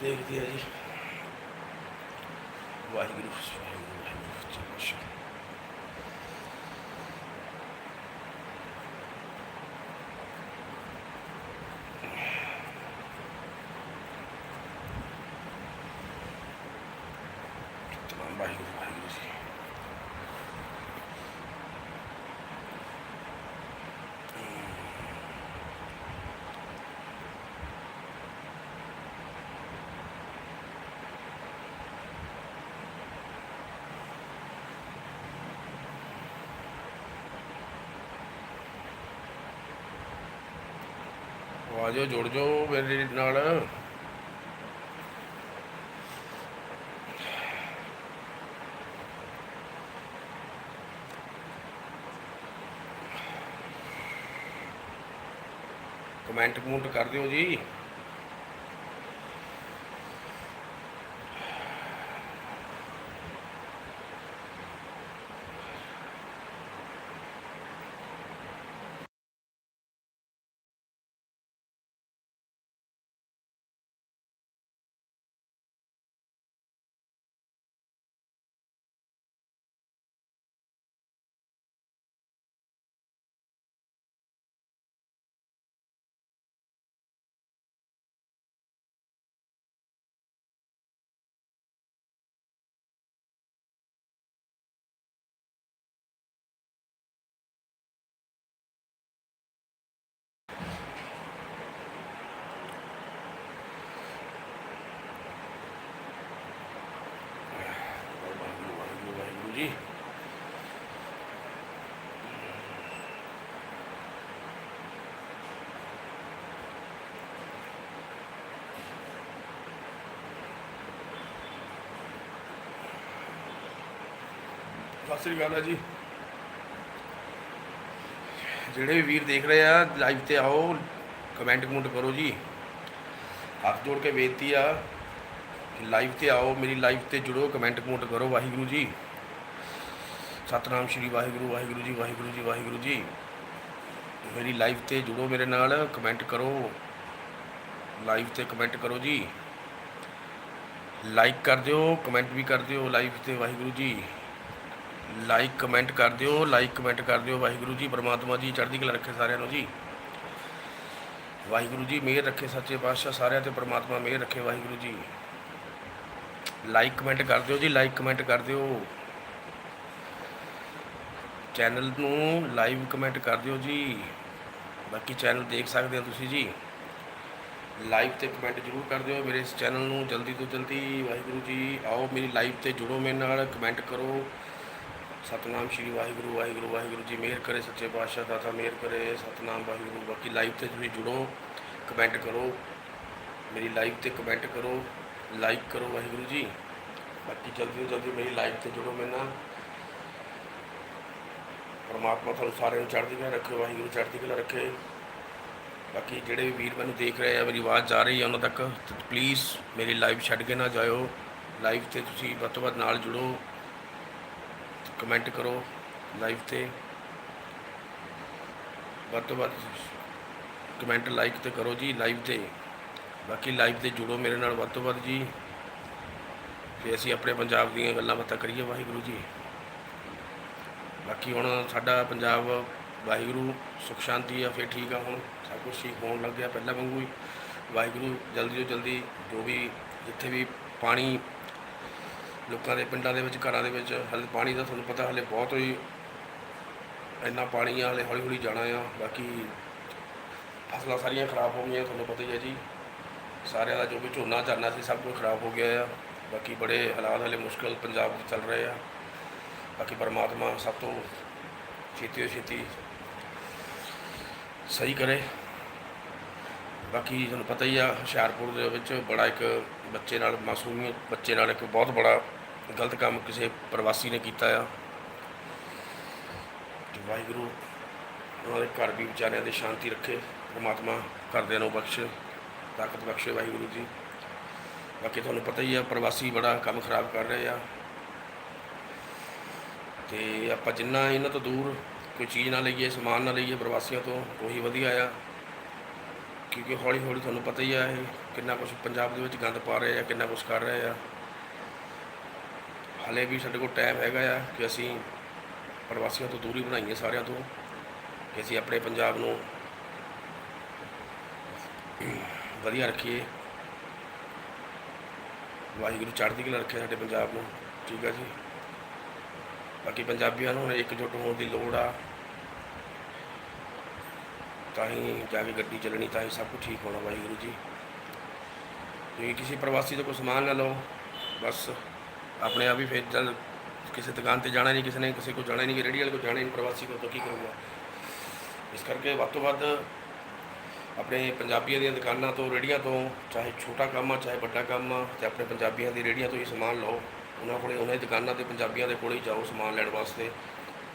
ਦੇਖਦੇ ਆ ਜੀ ਵਾਹਿਗੁਰੂ ਵਾਹਿਗੁਰੂ ਵਾਹਿਗੁਰੂ ਜੀ ਅੱਛਾ ਤਮਾਮ ਵਾਹਿਗੁਰੂ ਵਾਹਿਗੁਰੂ ਜੀ ਆ ਜਾਓ ਜੁੜ ਜਾਓ ਮੇਰੇ ਨਾਲ। ਕਮੈਂਟ ਕਮੂੰਟ ਕਰ ਦਿਓ ਜੀ ਵਾਹਿਗੁਰੂ ਵਾਹਿਗੁਰੂ ਵਾਹਿਗੁਰੂ ਜੀ ਸਤਿ ਸ੍ਰੀ ਅਕਾਲ ਜੀ। ਜਿਹੜੇ ਵੀਰ ਦੇਖ ਰਹੇ ਆ ਲਾਈਵ ਤੇ ਆਓ ਕਮੈਂਟ ਕਮੈਂਟ ਕਰੋ ਜੀ। ਹੱਥ ਜੋੜ ਕੇ ਬੇਨਤੀ ਆ ਕਿ ਲਾਈਵ ਤੇ ਆਓ, ਮੇਰੀ ਲਾਈਵ ਤੇ ਜੁੜੋ ਕਮੈਂਟ ਕਮੈਂਟ ਕਰੋ, ਵਾਹਿਗੁਰੂ ਜੀ। ਸਤਨਾਮ ਸ਼੍ਰੀ ਵਾਹਿਗੁਰੂ ਵਾਹਿਗੁਰੂ ਜੀ ਵਾਹਿਗੁਰੂ ਜੀ ਵਾਹਿਗੁਰੂ ਜੀ। ਮੇਰੀ ਲਾਈਵ ਤੇ ਜੁੜੋ ਮੇਰੇ ਨਾਲ ਕਮੈਂਟ ਕਰੋ। ਲਾਈਵ ਤੇ ਕਮੈਂਟ ਕਰੋ ਜੀ। ਲਾਈਕ ਕਰ ਦਿਓ ਕਮੈਂਟ ਵੀ ਕਰ ਦਿਓ ਲਾਈਵ ਤੇ, ਵਾਹਿਗੁਰੂ ਜੀ। ਲਾਈਕ ਕਮੈਂਟ ਕਰ ਦਿਓ ਲਾਈਕ ਕਮੈਂਟ ਕਰ ਦਿਓ। ਵਾਹਿਗੁਰੂ ਜੀ, ਪਰਮਾਤਮਾ ਜੀ, ਚੜ੍ਹਦੀ ਕਲਾ ਰੱਖੇ ਸਾਰਿਆਂ ਨੂੰ ਜੀ। ਵਾਹਿਗੁਰੂ ਜੀ, ਮਿਹਰ ਰੱਖੇ ਸੱਚੇ ਪਾਤਸ਼ਾਹ ਸਾਰਿਆਂ ਤੇ ਪਰਮਾਤਮਾ ਮਿਹਰ ਰੱਖੇ ਵਾਹਿਗੁਰੂ ਜੀ। ਲਾਈਕ ਕਮੈਂਟ ਕਰ ਦਿਓ ਜੀ ਲਾਈਕ ਕਮੈਂਟ ਕਰ ਦਿਓ। ਚੈਨਲ ਨੂੰ ਲਾਈਵ ਕਮੈਂਟ ਕਰ ਦਿਓ ਜੀ। ਬਾਕੀ ਚੈਨਲ ਦੇਖ ਸਕਦੇ ਹੋ ਤੁਸੀਂ ਜੀ। ਲਾਈਵ ਤੇ ਕਮੈਂਟ ਜ਼ਰੂਰ ਕਰ ਦਿਓ ਮੇਰੇ ਇਸ ਚੈਨਲ ਨੂੰ ਜਲਦੀ ਤੋਂ ਜਲਦੀ। ਵਾਹਿਗੁਰੂ ਜੀ, ਆਓ ਮੇਰੀ ਲਾਈਵ ਤੇ ਜੁੜੋ ਮੇਰੇ ਨਾਲ ਕਮੈਂਟ ਕਰੋ। ਸਤਨਾਮ ਸ਼੍ਰੀ ਵਾਹਿਗੁਰੂ ਵਾਹਿਗੁਰੂ ਵਾਹਿਗੁਰੂ ਜੀ ਮਿਹਰ ਕਰੇ ਸੱਚੇ ਪਾਤਸ਼ਾਹ, ਦਾਤਾ ਮਿਹਰ ਕਰੇ, ਸਤਨਾਮ ਵਾਹਿਗੁਰੂ। ਬਾਕੀ ਲਾਈਵ ਤੇ ਤੁਸੀਂ ਜੁੜੋ ਕਮੈਂਟ ਕਰੋ, ਮੇਰੀ ਲਾਈਵ ਤੇ ਕਮੈਂਟ ਕਰੋ ਲਾਈਕ ਕਰੋ ਵਾਹਿਗੁਰੂ ਜੀ। ਬਾਕੀ ਜਲਦੀ ਤੋਂ ਜਲਦੀ ਮੇਰੀ ਲਾਈਵ ਤੇ ਜੁੜੋ ਮੇਰੇ ਨਾਲ। ਪਰਮਾਤਮਾ ਤੁਹਾਨੂੰ ਸਾਰਿਆਂ ਨੂੰ ਚੜ੍ਹਦੀ ਕਲਾ ਰੱਖੇ, ਵਾਹਿਗੁਰੂ ਚੜ੍ਹਦੀ ਕਲਾ ਰੱਖੇ। ਬਾਕੀ ਜਿਹੜੇ ਵੀ ਵੀਰ ਮੈਨੂੰ ਦੇਖ ਰਹੇ ਆ, ਮੇਰੀ ਆਵਾਜ਼ ਜਾ ਰਹੀ ਹੈ ਉਹਨਾਂ ਤੱਕ ਪਲੀਜ਼ ਮੇਰੀ ਲਾਈਵ ਛੱਡ ਕੇ ਨਾ ਜਾਇਓ। ਲਾਈਵ ਤੇ ਤੁਸੀਂ ਵੱਧ ਤੋਂ ਵੱਧ ਨਾਲ ਜੁੜੋ। ਕਮੈਂਟ ਕਰੋ ਲਾਈਵ ਤੇ। ਵੱਧ ਤੋਂ ਵੱਧ ਕਮੈਂਟ ਲਾਈਕ ਤੇ ਕਰੋ ਜੀ ਲਾਈਵ ਤੇ। ਬਾਕੀ ਲਾਈਵ ਤੇ ਜੁੜੋ ਮੇਰੇ ਨਾਲ ਵੱਧ ਤੋਂ ਵੱਧ ਜੀ। ਤੇ ਅਸੀਂ ਆਪਣੇ ਪੰਜਾਬ ਦੀਆਂ ਗੱਲਾਂ ਬਾਤਾਂ ਕਰੀਏ ਵਾਹਿਗੁਰੂ ਜੀ। ਬਾਕੀ ਹੁਣ ਸਾਡਾ ਪੰਜਾਬ ਵਾਹਿਗੁਰੂ ਸੁਖ ਸ਼ਾਂਤੀ ਆ, ਫਿਰ ਠੀਕ ਆ ਹੁਣ। ਸਭ ਕੁਝ ਠੀਕ ਹੋਣ ਲੱਗ ਗਿਆ ਪਹਿਲਾਂ ਵਾਂਗੂ ਹੀ। ਵਾਹਿਗੁਰੂ ਜਲਦੀ ਤੋਂ ਜਲਦੀ ਜੋ ਵੀ ਜਿੱਥੇ ਵੀ ਪਾਣੀ ਲੋਕਾਂ ਦੇ ਪਿੰਡਾਂ ਦੇ ਵਿੱਚ, ਘਰਾਂ ਦੇ ਵਿੱਚ, ਹਲੇ ਪਾਣੀ ਦਾ ਤੁਹਾਨੂੰ ਪਤਾ ਹਲੇ ਬਹੁਤ ਹੀ ਇੰਨਾ ਪਾਣੀ ਆ, ਹਲੇ ਹੌਲੀ ਹੌਲੀ ਜਾਣਾ ਆ, ਬਾਕੀ ਫਸਲਾਂ ਸਾਰੀਆਂ ਖਰਾਬ ਹੋ ਗਈਆਂ, ਤੁਹਾਨੂੰ ਪਤਾ ਹੀ ਹੈ ਜੀ। ਸਾਰਿਆਂ ਦਾ ਜੋ ਵੀ ਝੋਨਾ ਝਰਨਾ ਸੀ, ਸਭ ਕੁਝ ਖਰਾਬ ਹੋ ਗਿਆ ਆ। ਬਾਕੀ ਬੜੇ ਹਾਲਾਤ ਹਲੇ ਮੁਸ਼ਕਲ ਪੰਜਾਬ 'ਚ ਚੱਲ ਰਹੇ ਆ। ਬਾਕੀ ਪਰਮਾਤਮਾ ਸਭ ਤੋਂ ਛੇਤੀ ਤੋਂ ਛੇਤੀ ਸਹੀ ਕਰੇ। ਬਾਕੀ ਤੁਹਾਨੂੰ ਪਤਾ ਹੀ ਆ, ਹੁਸ਼ਿਆਰਪੁਰ ਦੇ ਵਿੱਚ ਬੜਾ ਇੱਕ ਬੱਚੇ ਨਾਲ ਮਾਸੂਮੀ ਬੱਚੇ ਨਾਲ ਇੱਕ ਬਹੁਤ ਬੜਾ ਗਲਤ ਕੰਮ ਕਿਸੇ ਪ੍ਰਵਾਸੀ ਨੇ ਕੀਤਾ ਆ। ਤੇ ਵਾਹਿਗੁਰੂ ਉਹਨਾਂ ਦੇ ਘਰ ਵੀ ਵਿਚਾਰਿਆਂ ਦੇ ਸ਼ਾਂਤੀ ਰੱਖੇ, ਪਰਮਾਤਮਾ ਘਰਦਿਆਂ ਨੂੰ ਬਖਸ਼ੇ, ਤਾਕਤ ਬਖਸ਼ੇ ਵਾਹਿਗੁਰੂ ਜੀ। ਬਾਕੀ ਤੁਹਾਨੂੰ ਪਤਾ ਹੀ ਆ, ਪ੍ਰਵਾਸੀ ਬੜਾ ਕੰਮ ਖਰਾਬ ਕਰ ਰਹੇ ਆ। ਤੇ ਆਪਾਂ ਜਿੰਨਾ ਇਹਨਾਂ ਤੋਂ ਦੂਰ ਕੋਈ ਚੀਜ਼ ਨਾ ਲਈਏ, ਸਮਾਨ ਨਾ ਲਈਏ ਪ੍ਰਵਾਸੀਆਂ ਤੋਂ, ਉਹੀ ਵਧੀਆ ਆ। ਕਿਉਂਕਿ ਹੌਲੀ ਹੌਲੀ ਤੁਹਾਨੂੰ ਪਤਾ ਹੀ ਆ ਇਹ ਕਿੰਨਾ ਕੁਝ ਪੰਜਾਬ ਦੇ ਵਿੱਚ ਗੰਦ ਪਾ ਰਹੇ ਆ, ਕਿੰਨਾ ਕੁਝ ਕਰ ਰਹੇ ਆ। ਹਲੇ ਵੀ ਸਾਡੇ ਕੋਲ ਟਾਈਮ ਹੈਗਾ ਆ ਕਿ ਅਸੀਂ ਪ੍ਰਵਾਸੀਆਂ ਤੋਂ ਦੂਰੀ ਬਣਾਈਏ ਸਾਰਿਆਂ ਤੋਂ, ਕਿ ਅਸੀਂ ਆਪਣੇ ਪੰਜਾਬ ਨੂੰ ਵਧੀਆ ਰੱਖੀਏ। ਵਾਹਿਗੁਰੂ ਚੜ੍ਹਦੀ ਕਲਾ ਰੱਖੇ ਸਾਡੇ ਪੰਜਾਬ ਨੂੰ, ਠੀਕ ਆ ਜੀ। ਬਾਕੀ ਪੰਜਾਬੀਆਂ ਨੂੰ ਹੁਣ ਇਕਜੁੱਟ ਹੋਣ ਦੀ ਲੋੜ ਆ। ਤਾਂ ਹੀ ਜਾ ਕੇ ਗੱਡੀ ਚੱਲਣੀ, ਤਾਂ ਹੀ ਸਭ ਕੁਝ ਠੀਕ ਹੋਣਾ ਵਾਹਿਗੁਰੂ ਜੀ। ਤੁਸੀਂ ਕਿਸੇ ਪ੍ਰਵਾਸੀ ਤੋਂ ਕੋਈ ਸਮਾਨ ਲੈ ਲਓ, ਬਸ। ਆਪਣੇ ਆਪ ਹੀ ਫਿਰ ਜਦ ਕਿਸੇ ਦੁਕਾਨ ਤੇ ਜਾਣਾ ਨਹੀਂ, ਕਿਸੇ ਨੇ ਕਿਸੇ ਕੋਲ ਜਾਣਾ ਨਹੀਂ ਰੇਹੜੀ ਵਾਲੇ ਕੋਲ ਜਾਣਾ ਨਹੀਂ, ਪ੍ਰਵਾਸੀ ਕੋਲ ਤਾਂ ਕੀ ਕਰੂਗਾ? ਇਸ ਕਰਕੇ ਵੱਧ ਤੋਂ ਵੱਧ ਆਪਣੇ ਪੰਜਾਬੀਆਂ ਦੀਆਂ ਦੁਕਾਨਾਂ ਤੋਂ, ਰੇਹੜੀਆਂ ਤੋਂ, ਚਾਹੇ ਛੋਟਾ ਕੰਮ ਆ, ਚਾਹੇ ਵੱਡਾ ਕੰਮ ਆ, ਤੇ ਆਪਣੇ ਪੰਜਾਬੀਆਂ ਦੀ ਰੇਹੜੀਆਂ ਤੋਂ ਹੀ ਸਮਾਨ ਲਓ। ਉਹਨਾਂ ਕੋਲੇ, ਉਹਨਾਂ ਦੀ ਦੁਕਾਨਾਂ ਤੇ ਪੰਜਾਬੀਆਂ ਦੇ ਕੋਲੇ ਹੀ ਜਾਓ ਸਮਾਨ ਲੈਣ ਵਾਸਤੇ।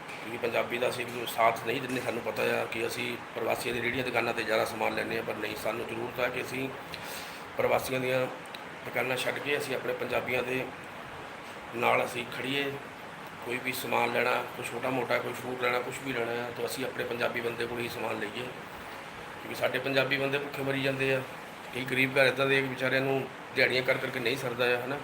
ਕਿਉਂਕਿ ਪੰਜਾਬੀ ਦਾ ਅਸੀਂ ਵੀ ਸਾਥ ਨਹੀਂ ਦਿੰਦੇ, ਸਾਨੂੰ ਪਤਾ ਆ ਕਿ ਅਸੀਂ ਪ੍ਰਵਾਸੀਆਂ ਦੀ ਰੇਹੜੀਆਂ ਦੁਕਾਨਾਂ ਤੇ ਜ਼ਿਆਦਾ ਸਮਾਨ ਲੈਂਦੇ ਆ ਪਰ ਨਹੀਂ, ਸਾਨੂੰ ਜ਼ਰੂਰਤ ਆ ਕਿ ਅਸੀਂ ਪ੍ਰਵਾਸੀਆਂ ਦੀਆਂ ਦੁਕਾਨਾਂ ਛੱਡ ਕੇ ਅਸੀਂ ਆਪਣੇ ਪੰਜਾਬੀਆਂ ਦੇ ਨਾਲ ਅਸੀਂ ਖੜੀਏ ਕੋਈ ਵੀ ਸਮਾਨ ਲੈਣਾ, ਕੋਈ ਛੋਟਾ ਮੋਟਾ ਕੋਈ ਫਰੂਟ ਲੈਣਾ ਕੁਝ ਵੀ ਲੈਣਾ ਹੈ, ਤਾਂ ਅਸੀਂ ਆਪਣੇ ਪੰਜਾਬੀ ਬੰਦੇ ਕੋਲ ਹੀ ਸਮਾਨ ਲਈਏ। ਕਿਉਂਕਿ ਸਾਡੇ ਪੰਜਾਬੀ ਬੰਦੇ ਭੁੱਖੇ ਮਰੀ ਜਾਂਦੇ ਆ। ਕਈ ਗਰੀਬ ਘਰ ਇਦਾਂ ਦੇ ਵਿਚਾਰਿਆਂ ਨੂੰ ਦਿਹਾੜੀਆਂ ਕਰ ਕਰਕੇ ਨਹੀਂ ਸਰਦਾ ਆ, ਹਨਾ?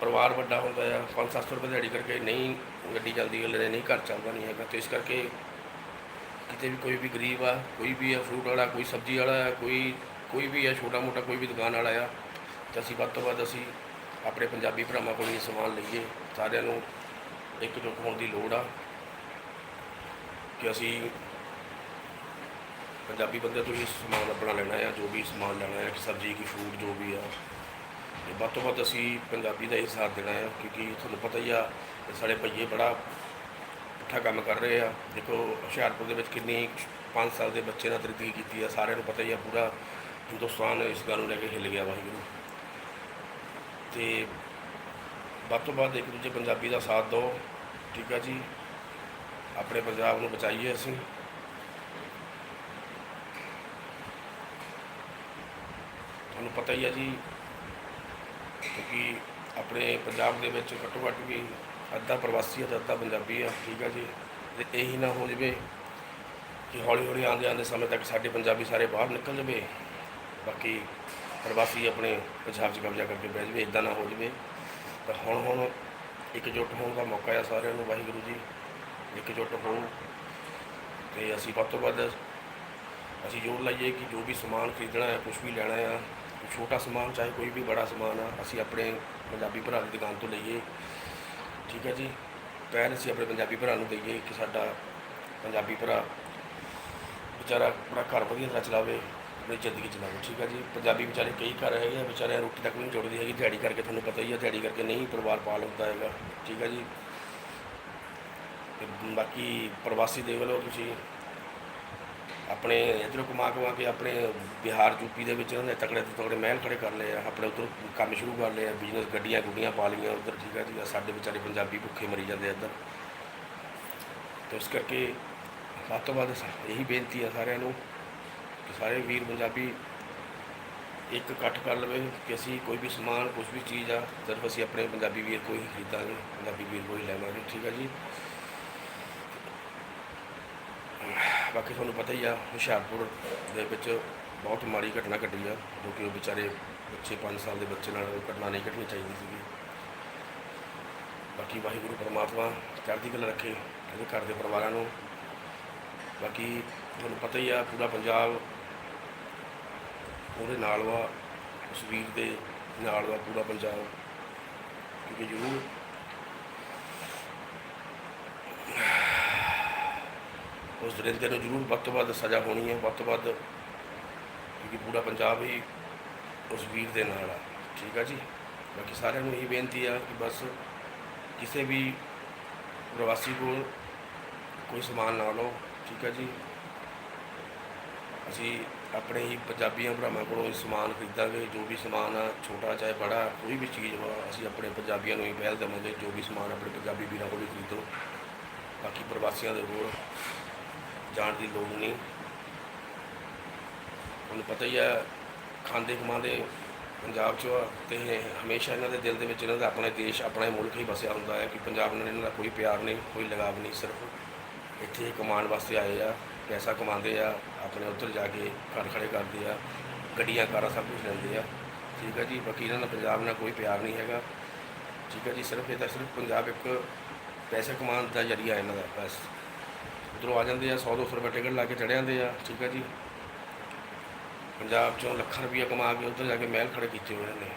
ਪਰਿਵਾਰ ਵੱਡਾ ਹੁੰਦਾ ਆ 5-700 ਰੁਪਏ ਦਿਹਾੜੀ ਕਰਕੇ ਨਹੀਂ ਗੱਡੀ ਚੱਲਦੀ ਅਗਲੇ ਨਹੀਂ ਘਰ ਚੱਲਦਾ ਨਹੀਂ ਹੈਗਾ। ਤੇ ਇਸ ਕਰਕੇ ਕਿਤੇ ਵੀ ਕੋਈ ਵੀ ਗਰੀਬ ਆ, ਕੋਈ ਵੀ ਆ ਫਰੂਟ ਵਾਲਾ, ਕੋਈ ਸਬਜ਼ੀ ਵਾਲਾ ਆ ਕੋਈ ਕੋਈ ਵੀ ਆ, ਛੋਟਾ ਮੋਟਾ ਕੋਈ ਵੀ ਦੁਕਾਨ ਵਾਲਾ ਆ, ਤਾਂ ਅਸੀਂ ਵੱਧ ਤੋਂ ਵੱਧ ਅਸੀਂ ਆਪਣੇ ਪੰਜਾਬੀ ਭਰਾਵਾਂ ਕੋਲ ਹੀ ਸਮਾਨ ਲਈਏ। ਸਾਰਿਆਂ ਨੂੰ ਇਕਜੁੱਟ ਹੋਣ ਦੀ ਲੋੜ ਆ ਕਿ ਅਸੀਂ ਪੰਜਾਬੀ ਬੰਦੇ ਤੋਂ ਹੀ ਸਮਾਨ ਆਪਣਾ ਲੈਣਾ ਆ ਜੋ ਵੀ ਸਮਾਨ ਲੈਣਾ ਹੈ, ਸਬਜ਼ੀ ਕੀ ਫਰੂਟ ਜੋ ਵੀ ਆ। ਤੇ ਵੱਧ ਤੋਂ ਵੱਧ ਅਸੀਂ ਪੰਜਾਬੀ ਦਾ ਹੀ ਸਾਥ ਦੇਣਾ ਆ ਕਿਉਂਕਿ ਤੁਹਾਨੂੰ ਪਤਾ ਹੀ ਆ ਸਾਡੇ ਭਈਏ ਬੜਾ ਪੁੱਠਾ ਕੰਮ ਕਰ ਰਹੇ ਆ। ਦੇਖੋ, ਹੁਸ਼ਿਆਰਪੁਰ ਦੇ ਵਿੱਚ ਕਿੰਨੀ 5 ਸਾਲ ਦੇ ਬੱਚੇ ਨਾਲ ਤਰੱਕੀ ਕੀਤੀ ਆ, ਸਾਰਿਆਂ ਨੂੰ ਪਤਾ ਹੀ ਆ ਪੂਰਾ ਹਿੰਦੁਸਤਾਨ ਇਸ ਗੱਲ ਨੂੰ ਲੈ ਕੇ ਹਿੱਲ ਗਿਆ ਵਾਹਿਗੁਰੂ। ਤੇ ਵੱਧ ਤੋਂ ਵੱਧ ਇੱਕ ਦੂਜੇ ਪੰਜਾਬੀ ਦਾ ਸਾਥ ਦਿਓ, ਠੀਕ ਆ ਜੀ। ਆਪਣੇ ਪੰਜਾਬ ਨੂੰ ਬਚਾਈਏ ਅਸੀਂ। ਤੁਹਾਨੂੰ ਪਤਾ ਹੀ ਆ ਜੀ ਕਿਉਂਕਿ ਆਪਣੇ ਪੰਜਾਬ ਦੇ ਵਿੱਚ ਘੱਟੋ ਘੱਟ ਵੀ ਅੱਧਾ ਪ੍ਰਵਾਸੀ ਆ ਤੇ ਅੱਧਾ ਪੰਜਾਬੀ ਆ, ਠੀਕ ਆ ਜੀ। ਤੇ ਇਹੀ ਨਾ ਹੋ ਜਵੇ ਕਿ ਹੌਲੀ ਹੌਲੀ ਆਉਂਦੇ ਆਉਂਦੇ ਸਮੇਂ ਤੱਕ ਸਾਡੇ ਪੰਜਾਬੀ ਸਾਰੇ ਬਾਹਰ ਨਿਕਲ ਜਵੇ। ਬਾਕੀ ਪ੍ਰਵਾਸੀ ਆਪਣੇ ਪੰਜਾਬ 'ਚ ਕਬਜ਼ਾ ਕਰਕੇ ਬਹਿ ਜਵੇ ਇਦਾਂ ਨਾ ਹੋ ਜਵੇ। ਤਾਂ ਹੁਣ ਹੁਣ ਇਕਜੁੱਟ ਹੋਣ ਦਾ ਮੌਕਾ ਆ ਸਾਰਿਆਂ ਨੂੰ, ਵਾਹਿਗੁਰੂ ਜੀ, ਇਕਜੁੱਟ ਹੋ ਤੇ ਅਸੀਂ ਵੱਧ ਤੋਂ ਵੱਧ ਅਸੀਂ ਜੋਰ ਲਾਈਏ ਕਿ ਜੋ ਵੀ ਸਮਾਨ ਖਰੀਦਣਾ ਹੈ ਕੁਝ ਵੀ ਲੈਣਾ ਆ, ਛੋਟਾ ਸਮਾਨ ਚਾਹੇ ਕੋਈ ਵੀ ਬੜਾ ਸਮਾਨ ਆ, ਅਸੀਂ ਆਪਣੇ ਪੰਜਾਬੀ ਭਰਾ ਦੀ ਦੁਕਾਨ ਤੋਂ ਲਈਏ। ਠੀਕ ਹੈ ਜੀ? ਪਹਿਲ ਅਸੀਂ ਆਪਣੇ ਪੰਜਾਬੀ ਭਰਾ ਨੂੰ ਦਈਏ ਕਿ ਸਾਡਾ ਪੰਜਾਬੀ ਭਰਾ ਵਿਚਾਰਾ ਆਪਣਾ ਘਰ ਵਧੀਆ ਤਰ੍ਹਾਂ ਚਲਾਵੇ। ਆਪਣੀ ਜ਼ਿੰਦਗੀ ਚਲਾਓ ਠੀਕ ਆ ਜੀ? ਪੰਜਾਬੀ ਵਿਚਾਰੇ ਕਈ ਘਰ ਹੈਗੇ ਆ, ਵਿਚਾਰਿਆਂ ਰੋਟੀ ਤੱਕ ਵੀ ਨਹੀਂ ਜੋੜਦੀ ਹੈਗੀ, ਦਿਹਾੜੀ ਕਰਕੇ ਤੁਹਾਨੂੰ ਪਤਾ ਹੀ ਆ, ਦਿਹਾੜੀ ਕਰਕੇ ਨਹੀਂ ਪਰਿਵਾਰ ਪਾਲ ਹੁੰਦਾ ਹੈਗਾ, ਠੀਕ ਆ ਜੀ? ਤੇ ਬਾਕੀ ਪ੍ਰਵਾਸੀ ਦੇਖ ਲਓ ਤੁਸੀਂ, ਆਪਣੇ ਇੱਧਰੋਂ ਕਮਾ ਕਮਾ ਕੇ ਆਪਣੇ ਬਿਹਾਰ ਯੂਪੀ ਦੇ ਵਿੱਚ ਇਹਨਾਂ ਨੇ ਤਕੜੇ ਤੋਂ ਤਕੜੇ ਮਹਿਲ ਖੜੇ ਕਰ ਲਏ ਆ, ਆਪਣੇ ਉੱਧਰ ਕੰਮ ਸ਼ੁਰੂ ਕਰ ਲਿਆ ਬਿਜ਼ਨਸ ਗੱਡੀਆਂ ਗੁੱਡੀਆਂ ਪਾ ਲਈਆਂ ਉੱਧਰ, ਠੀਕ ਆ ਜੀ? ਸਾਡੇ ਵਿਚਾਰੇ ਪੰਜਾਬੀ ਭੁੱਖੇ ਮਰੀ ਜਾਂਦੇ ਆ ਇੱਧਰ। ਤੇ ਇਸ ਕਰਕੇ ਵੱਧ ਤੋਂ ਵੱਧ ਇਹੀ ਬੇਨਤੀ ਆ ਸਾਰਿਆਂ ਨੂੰ ਸਾਰੇ ਵੀਰ ਪੰਜਾਬੀ ਇੱਕ ਇਕੱਠ ਕਰ ਲਵੇ ਕਿ ਅਸੀਂ ਕੋਈ ਵੀ ਸਮਾਨ ਕੁਝ ਵੀ ਚੀਜ਼ ਆ, ਸਿਰਫ ਅਸੀਂ ਆਪਣੇ ਪੰਜਾਬੀ ਵੀਰ ਕੋਈ ਹੀ ਖਰੀਦਾਂਗੇ, ਪੰਜਾਬੀ ਵੀਰ ਕੋਈ ਲੈਵਾਂਗੇ, ਠੀਕ ਆ ਜੀ? ਬਾਕੀ ਤੁਹਾਨੂੰ ਪਤਾ ਹੀ ਆ, ਹੁਸ਼ਿਆਰਪੁਰ ਦੇ ਵਿੱਚ ਬਹੁਤ ਮਾੜੀ ਘਟਨਾ ਘਟੀ ਆ, ਜੋ ਕਿ ਉਹ ਵਿਚਾਰੇ ਬੱਚੇ 5 ਸਾਲ ਦੇ ਬੱਚੇ ਨਾਲ ਘਟਨਾ ਨਹੀਂ ਘਟਣੀ ਚਾਹੀਦੀ ਸੀਗੀ। ਬਾਕੀ ਵਾਹਿਗੁਰੂ ਪਰਮਾਤਮਾ ਚੜ੍ਹਦੀ ਕਲਾ ਰੱਖੇ, ਇਹਦੇ ਘਰ ਦੇ ਪਰਿਵਾਰਾਂ ਨੂੰ। ਬਾਕੀ ਤੁਹਾਨੂੰ ਪਤਾ ਹੀ ਆ, ਪੂਰਾ ਪੰਜਾਬ ਉਹਦੇ ਨਾਲ ਵਾ ਉਸ ਵੀਰ ਦੇ ਨਾਲ ਵਾ ਪੂਰਾ ਪੰਜਾਬ। ਕਿਉਂਕਿ ਜ਼ਰੂਰ। ਉਸ ਦਰਿੰਦੇ ਨੂੰ ਜ਼ਰੂਰ ਵੱਧ ਤੋਂ ਵੱਧ ਸਜ਼ਾ ਹੋਣੀ ਹੈ, ਵੱਧ ਤੋਂ ਵੱਧ ਕਿਉਂਕਿ ਪੂਰਾ ਪੰਜਾਬ ਹੀ ਉਸ ਵੀਰ ਦੇ ਨਾਲ ਆ। ਠੀਕ ਆ ਜੀ? ਬਾਕੀ ਸਾਰਿਆਂ ਨੂੰ ਇਹੀ ਬੇਨਤੀ ਆ ਕਿ ਬਸ ਕਿਸੇ ਵੀ ਪ੍ਰਵਾਸੀ ਕੋਲ ਕੋਈ ਸਮਾਨ ਨਾ ਲਓ। ਠੀਕ ਆ ਜੀ? ਅਸੀਂ ਆਪਣੇ ਹੀ ਪੰਜਾਬੀਆਂ ਭਰਾਵਾਂ ਕੋਲੋਂ ਹੀ ਸਮਾਨ ਖਰੀਦਾਂਗੇ, ਜੋ ਵੀ ਸਮਾਨ ਆ, ਛੋਟਾ ਚਾਹੇ ਬੜਾ, ਕੋਈ ਵੀ ਚੀਜ਼ ਵਾ, ਅਸੀਂ ਆਪਣੇ ਪੰਜਾਬੀਆਂ ਨੂੰ ਹੀ ਪਹਿਲ ਦੇਵਾਂਗੇ, ਜੋ ਵੀ ਸਮਾਨ ਆਪਣੇ ਪੰਜਾਬੀ ਵੀਰਾਂ ਕੋਲੋਂ ਹੀ ਖਰੀਦੋ। ਬਾਕੀ ਪ੍ਰਵਾਸੀਆਂ ਦੇ ਕੋਲ ਜਾਣ ਦੀ ਲੋੜ ਨਹੀਂ। ਤੁਹਾਨੂੰ ਪਤਾ ਹੀ ਆ, ਖਾਂਦੇ ਕਮਾਉਂਦੇ ਪੰਜਾਬ 'ਚ ਆ ਤੇ ਹਮੇਸ਼ਾ ਇਹਨਾਂ ਦੇ ਦਿਲ ਦੇ ਵਿੱਚ ਇਹਨਾਂ ਦਾ ਆਪਣਾ ਦੇਸ਼, ਆਪਣਾ ਹੀ ਮੁਲਕ ਹੀ ਵਸਿਆ ਹੁੰਦਾ ਹੈ ਕਿ ਪੰਜਾਬ ਨਾਲ ਇਹਨਾਂ ਦਾ ਕੋਈ ਪਿਆਰ ਨਹੀਂ, ਕੋਈ ਲਗਾਵ ਨਹੀਂ, ਸਿਰਫ ਇੱਥੇ ਹੀ ਕਮਾਉਣ ਵਾਸਤੇ ਆਏ ਆ, ਪੈਸਾ ਕਮਾਉਂਦੇ ਆ ਆਪਣੇ ਉੱਧਰ ਜਾ ਕੇ ਘਰ ਖੜੇ ਕਰਦੇ ਆ, ਗੱਡੀਆਂ, ਕਾਰਾਂ ਸਭ ਕੁਝ ਲੈਂਦੇ ਆ। ਠੀਕ ਹੈ ਜੀ, ਬਾਕੀ ਇਹਨਾਂ ਦਾ ਪੰਜਾਬ ਨਾਲ ਕੋਈ ਪਿਆਰ ਨਹੀਂ ਹੈਗਾ। ਠੀਕ ਹੈ ਜੀ, ਸਿਰਫ ਇਹ ਤਾਂ ਸਿਰਫ ਪੰਜਾਬ ਇੱਕ ਪੈਸੇ ਕਮਾਉਣ ਦਾ ਜਰੀਆ ਇਹਨਾਂ ਦਾ, ਬਸ। ਉੱਧਰੋਂ ਆ ਜਾਂਦੇ ਆ 100 200 ਰੁਪਏ ਟਿਕਟ ਲਾ ਕੇ ਚੜੇ ਜਾਂਦੇ ਆ, ਠੀਕ ਹੈ ਜੀ। ਪੰਜਾਬ ਚੋਂ ਲੱਖਾਂ ਰੁਪਈਆ ਕਮਾ ਕੇ ਉੱਧਰ ਜਾ ਕੇ ਮਹਿਲ ਖੜੇ ਕੀਤੇ ਹੋਏ ਨੇ।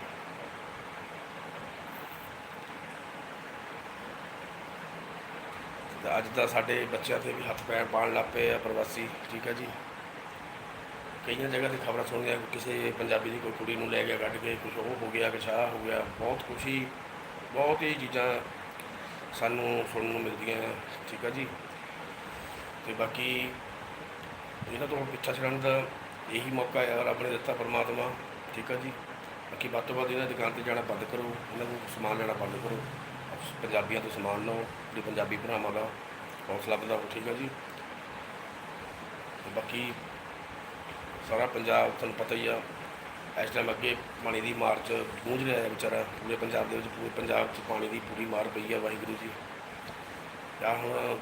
ਅੱਜ ਤਾਂ ਸਾਡੇ ਬੱਚਿਆਂ ਤੇ ਵੀ ਹੱਥ ਪੈਰ ਪਾਣ ਲੱਗ ਪਏ ਆ ਪ੍ਰਵਾਸੀ, ਠੀਕ ਹੈ ਜੀ। ਕਈਆਂ ਜਗ੍ਹਾ ਤੇ ਖਬਰਾਂ ਸੁਣਦੇ ਆ ਕਿਸੇ ਪੰਜਾਬੀ ਦੀ ਕੋਈ ਕੁੜੀ ਨੂੰ ਲੈ ਗਿਆ, ਕੱਢ ਕੇ ਕੁਝ ਉਹ ਹੋ ਗਿਆ, ਕੁਛ ਆਹ ਹੋ ਗਿਆ, ਬਹੁਤ ਖੁਸ਼ੀ, ਬਹੁਤ ਹੀ ਚੀਜ਼ਾਂ ਸਾਨੂੰ ਸੁਣਨ ਨੂੰ ਮਿਲਦੀਆਂ ਆ ਠੀਕ ਆ ਜੀ। ਤੇ ਬਾਕੀ ਇਹਨਾਂ ਤੋਂ ਪਿੱਛਾ ਛੜਨ ਦਾ ਇਹੀ ਮੌਕਾ ਹੈ ਰੱਬ ਨੇ ਦਿੱਤਾ ਪਰਮਾਤਮਾ, ਠੀਕ ਆ ਜੀ। ਬਾਕੀ ਵੱਧ ਤੋਂ ਵੱਧ ਇਹਨਾਂ ਦੁਕਾਨ ਤੇ ਜਾਣਾ ਬੰਦ ਕਰੋ, ਇਹਨਾਂ ਨੂੰ ਸਮਾਨ ਲੈਣਾ ਬੰਦ ਕਰੋ। ਪੰਜਾਬੀਆਂ ਤੋਂ ਸਮਾਨ ਲਓ, ਜਿਹੜੇ ਪੰਜਾਬੀ ਭਰਾਵਾਂ ਦਾ ਹੌਸਲਾ ਵਧਾਓ, ਠੀਕ ਆ ਜੀ। ਬਾਕੀ ਸਾਰਾ ਪੰਜਾਬ ਤੁਹਾਨੂੰ ਪਤਾ ਹੀ ਆ ਇਸ ਟਾਈਮ ਅੱਗੇ ਪਾਣੀ ਦੀ ਮਾਰ 'ਚ ਗੂੰਜ ਰਿਹਾ ਹੈ ਵਿਚਾਰਾ ਪੂਰੇ ਪੰਜਾਬ ਦੇ ਵਿੱਚ ਪੂਰੇ ਪੰਜਾਬ 'ਚ ਪਾਣੀ ਦੀ ਪੂਰੀ ਮਾਰ ਪਈ ਆ ਵਾਹਿਗੁਰੂ ਜੀ। ਜਾਂ ਹੁਣ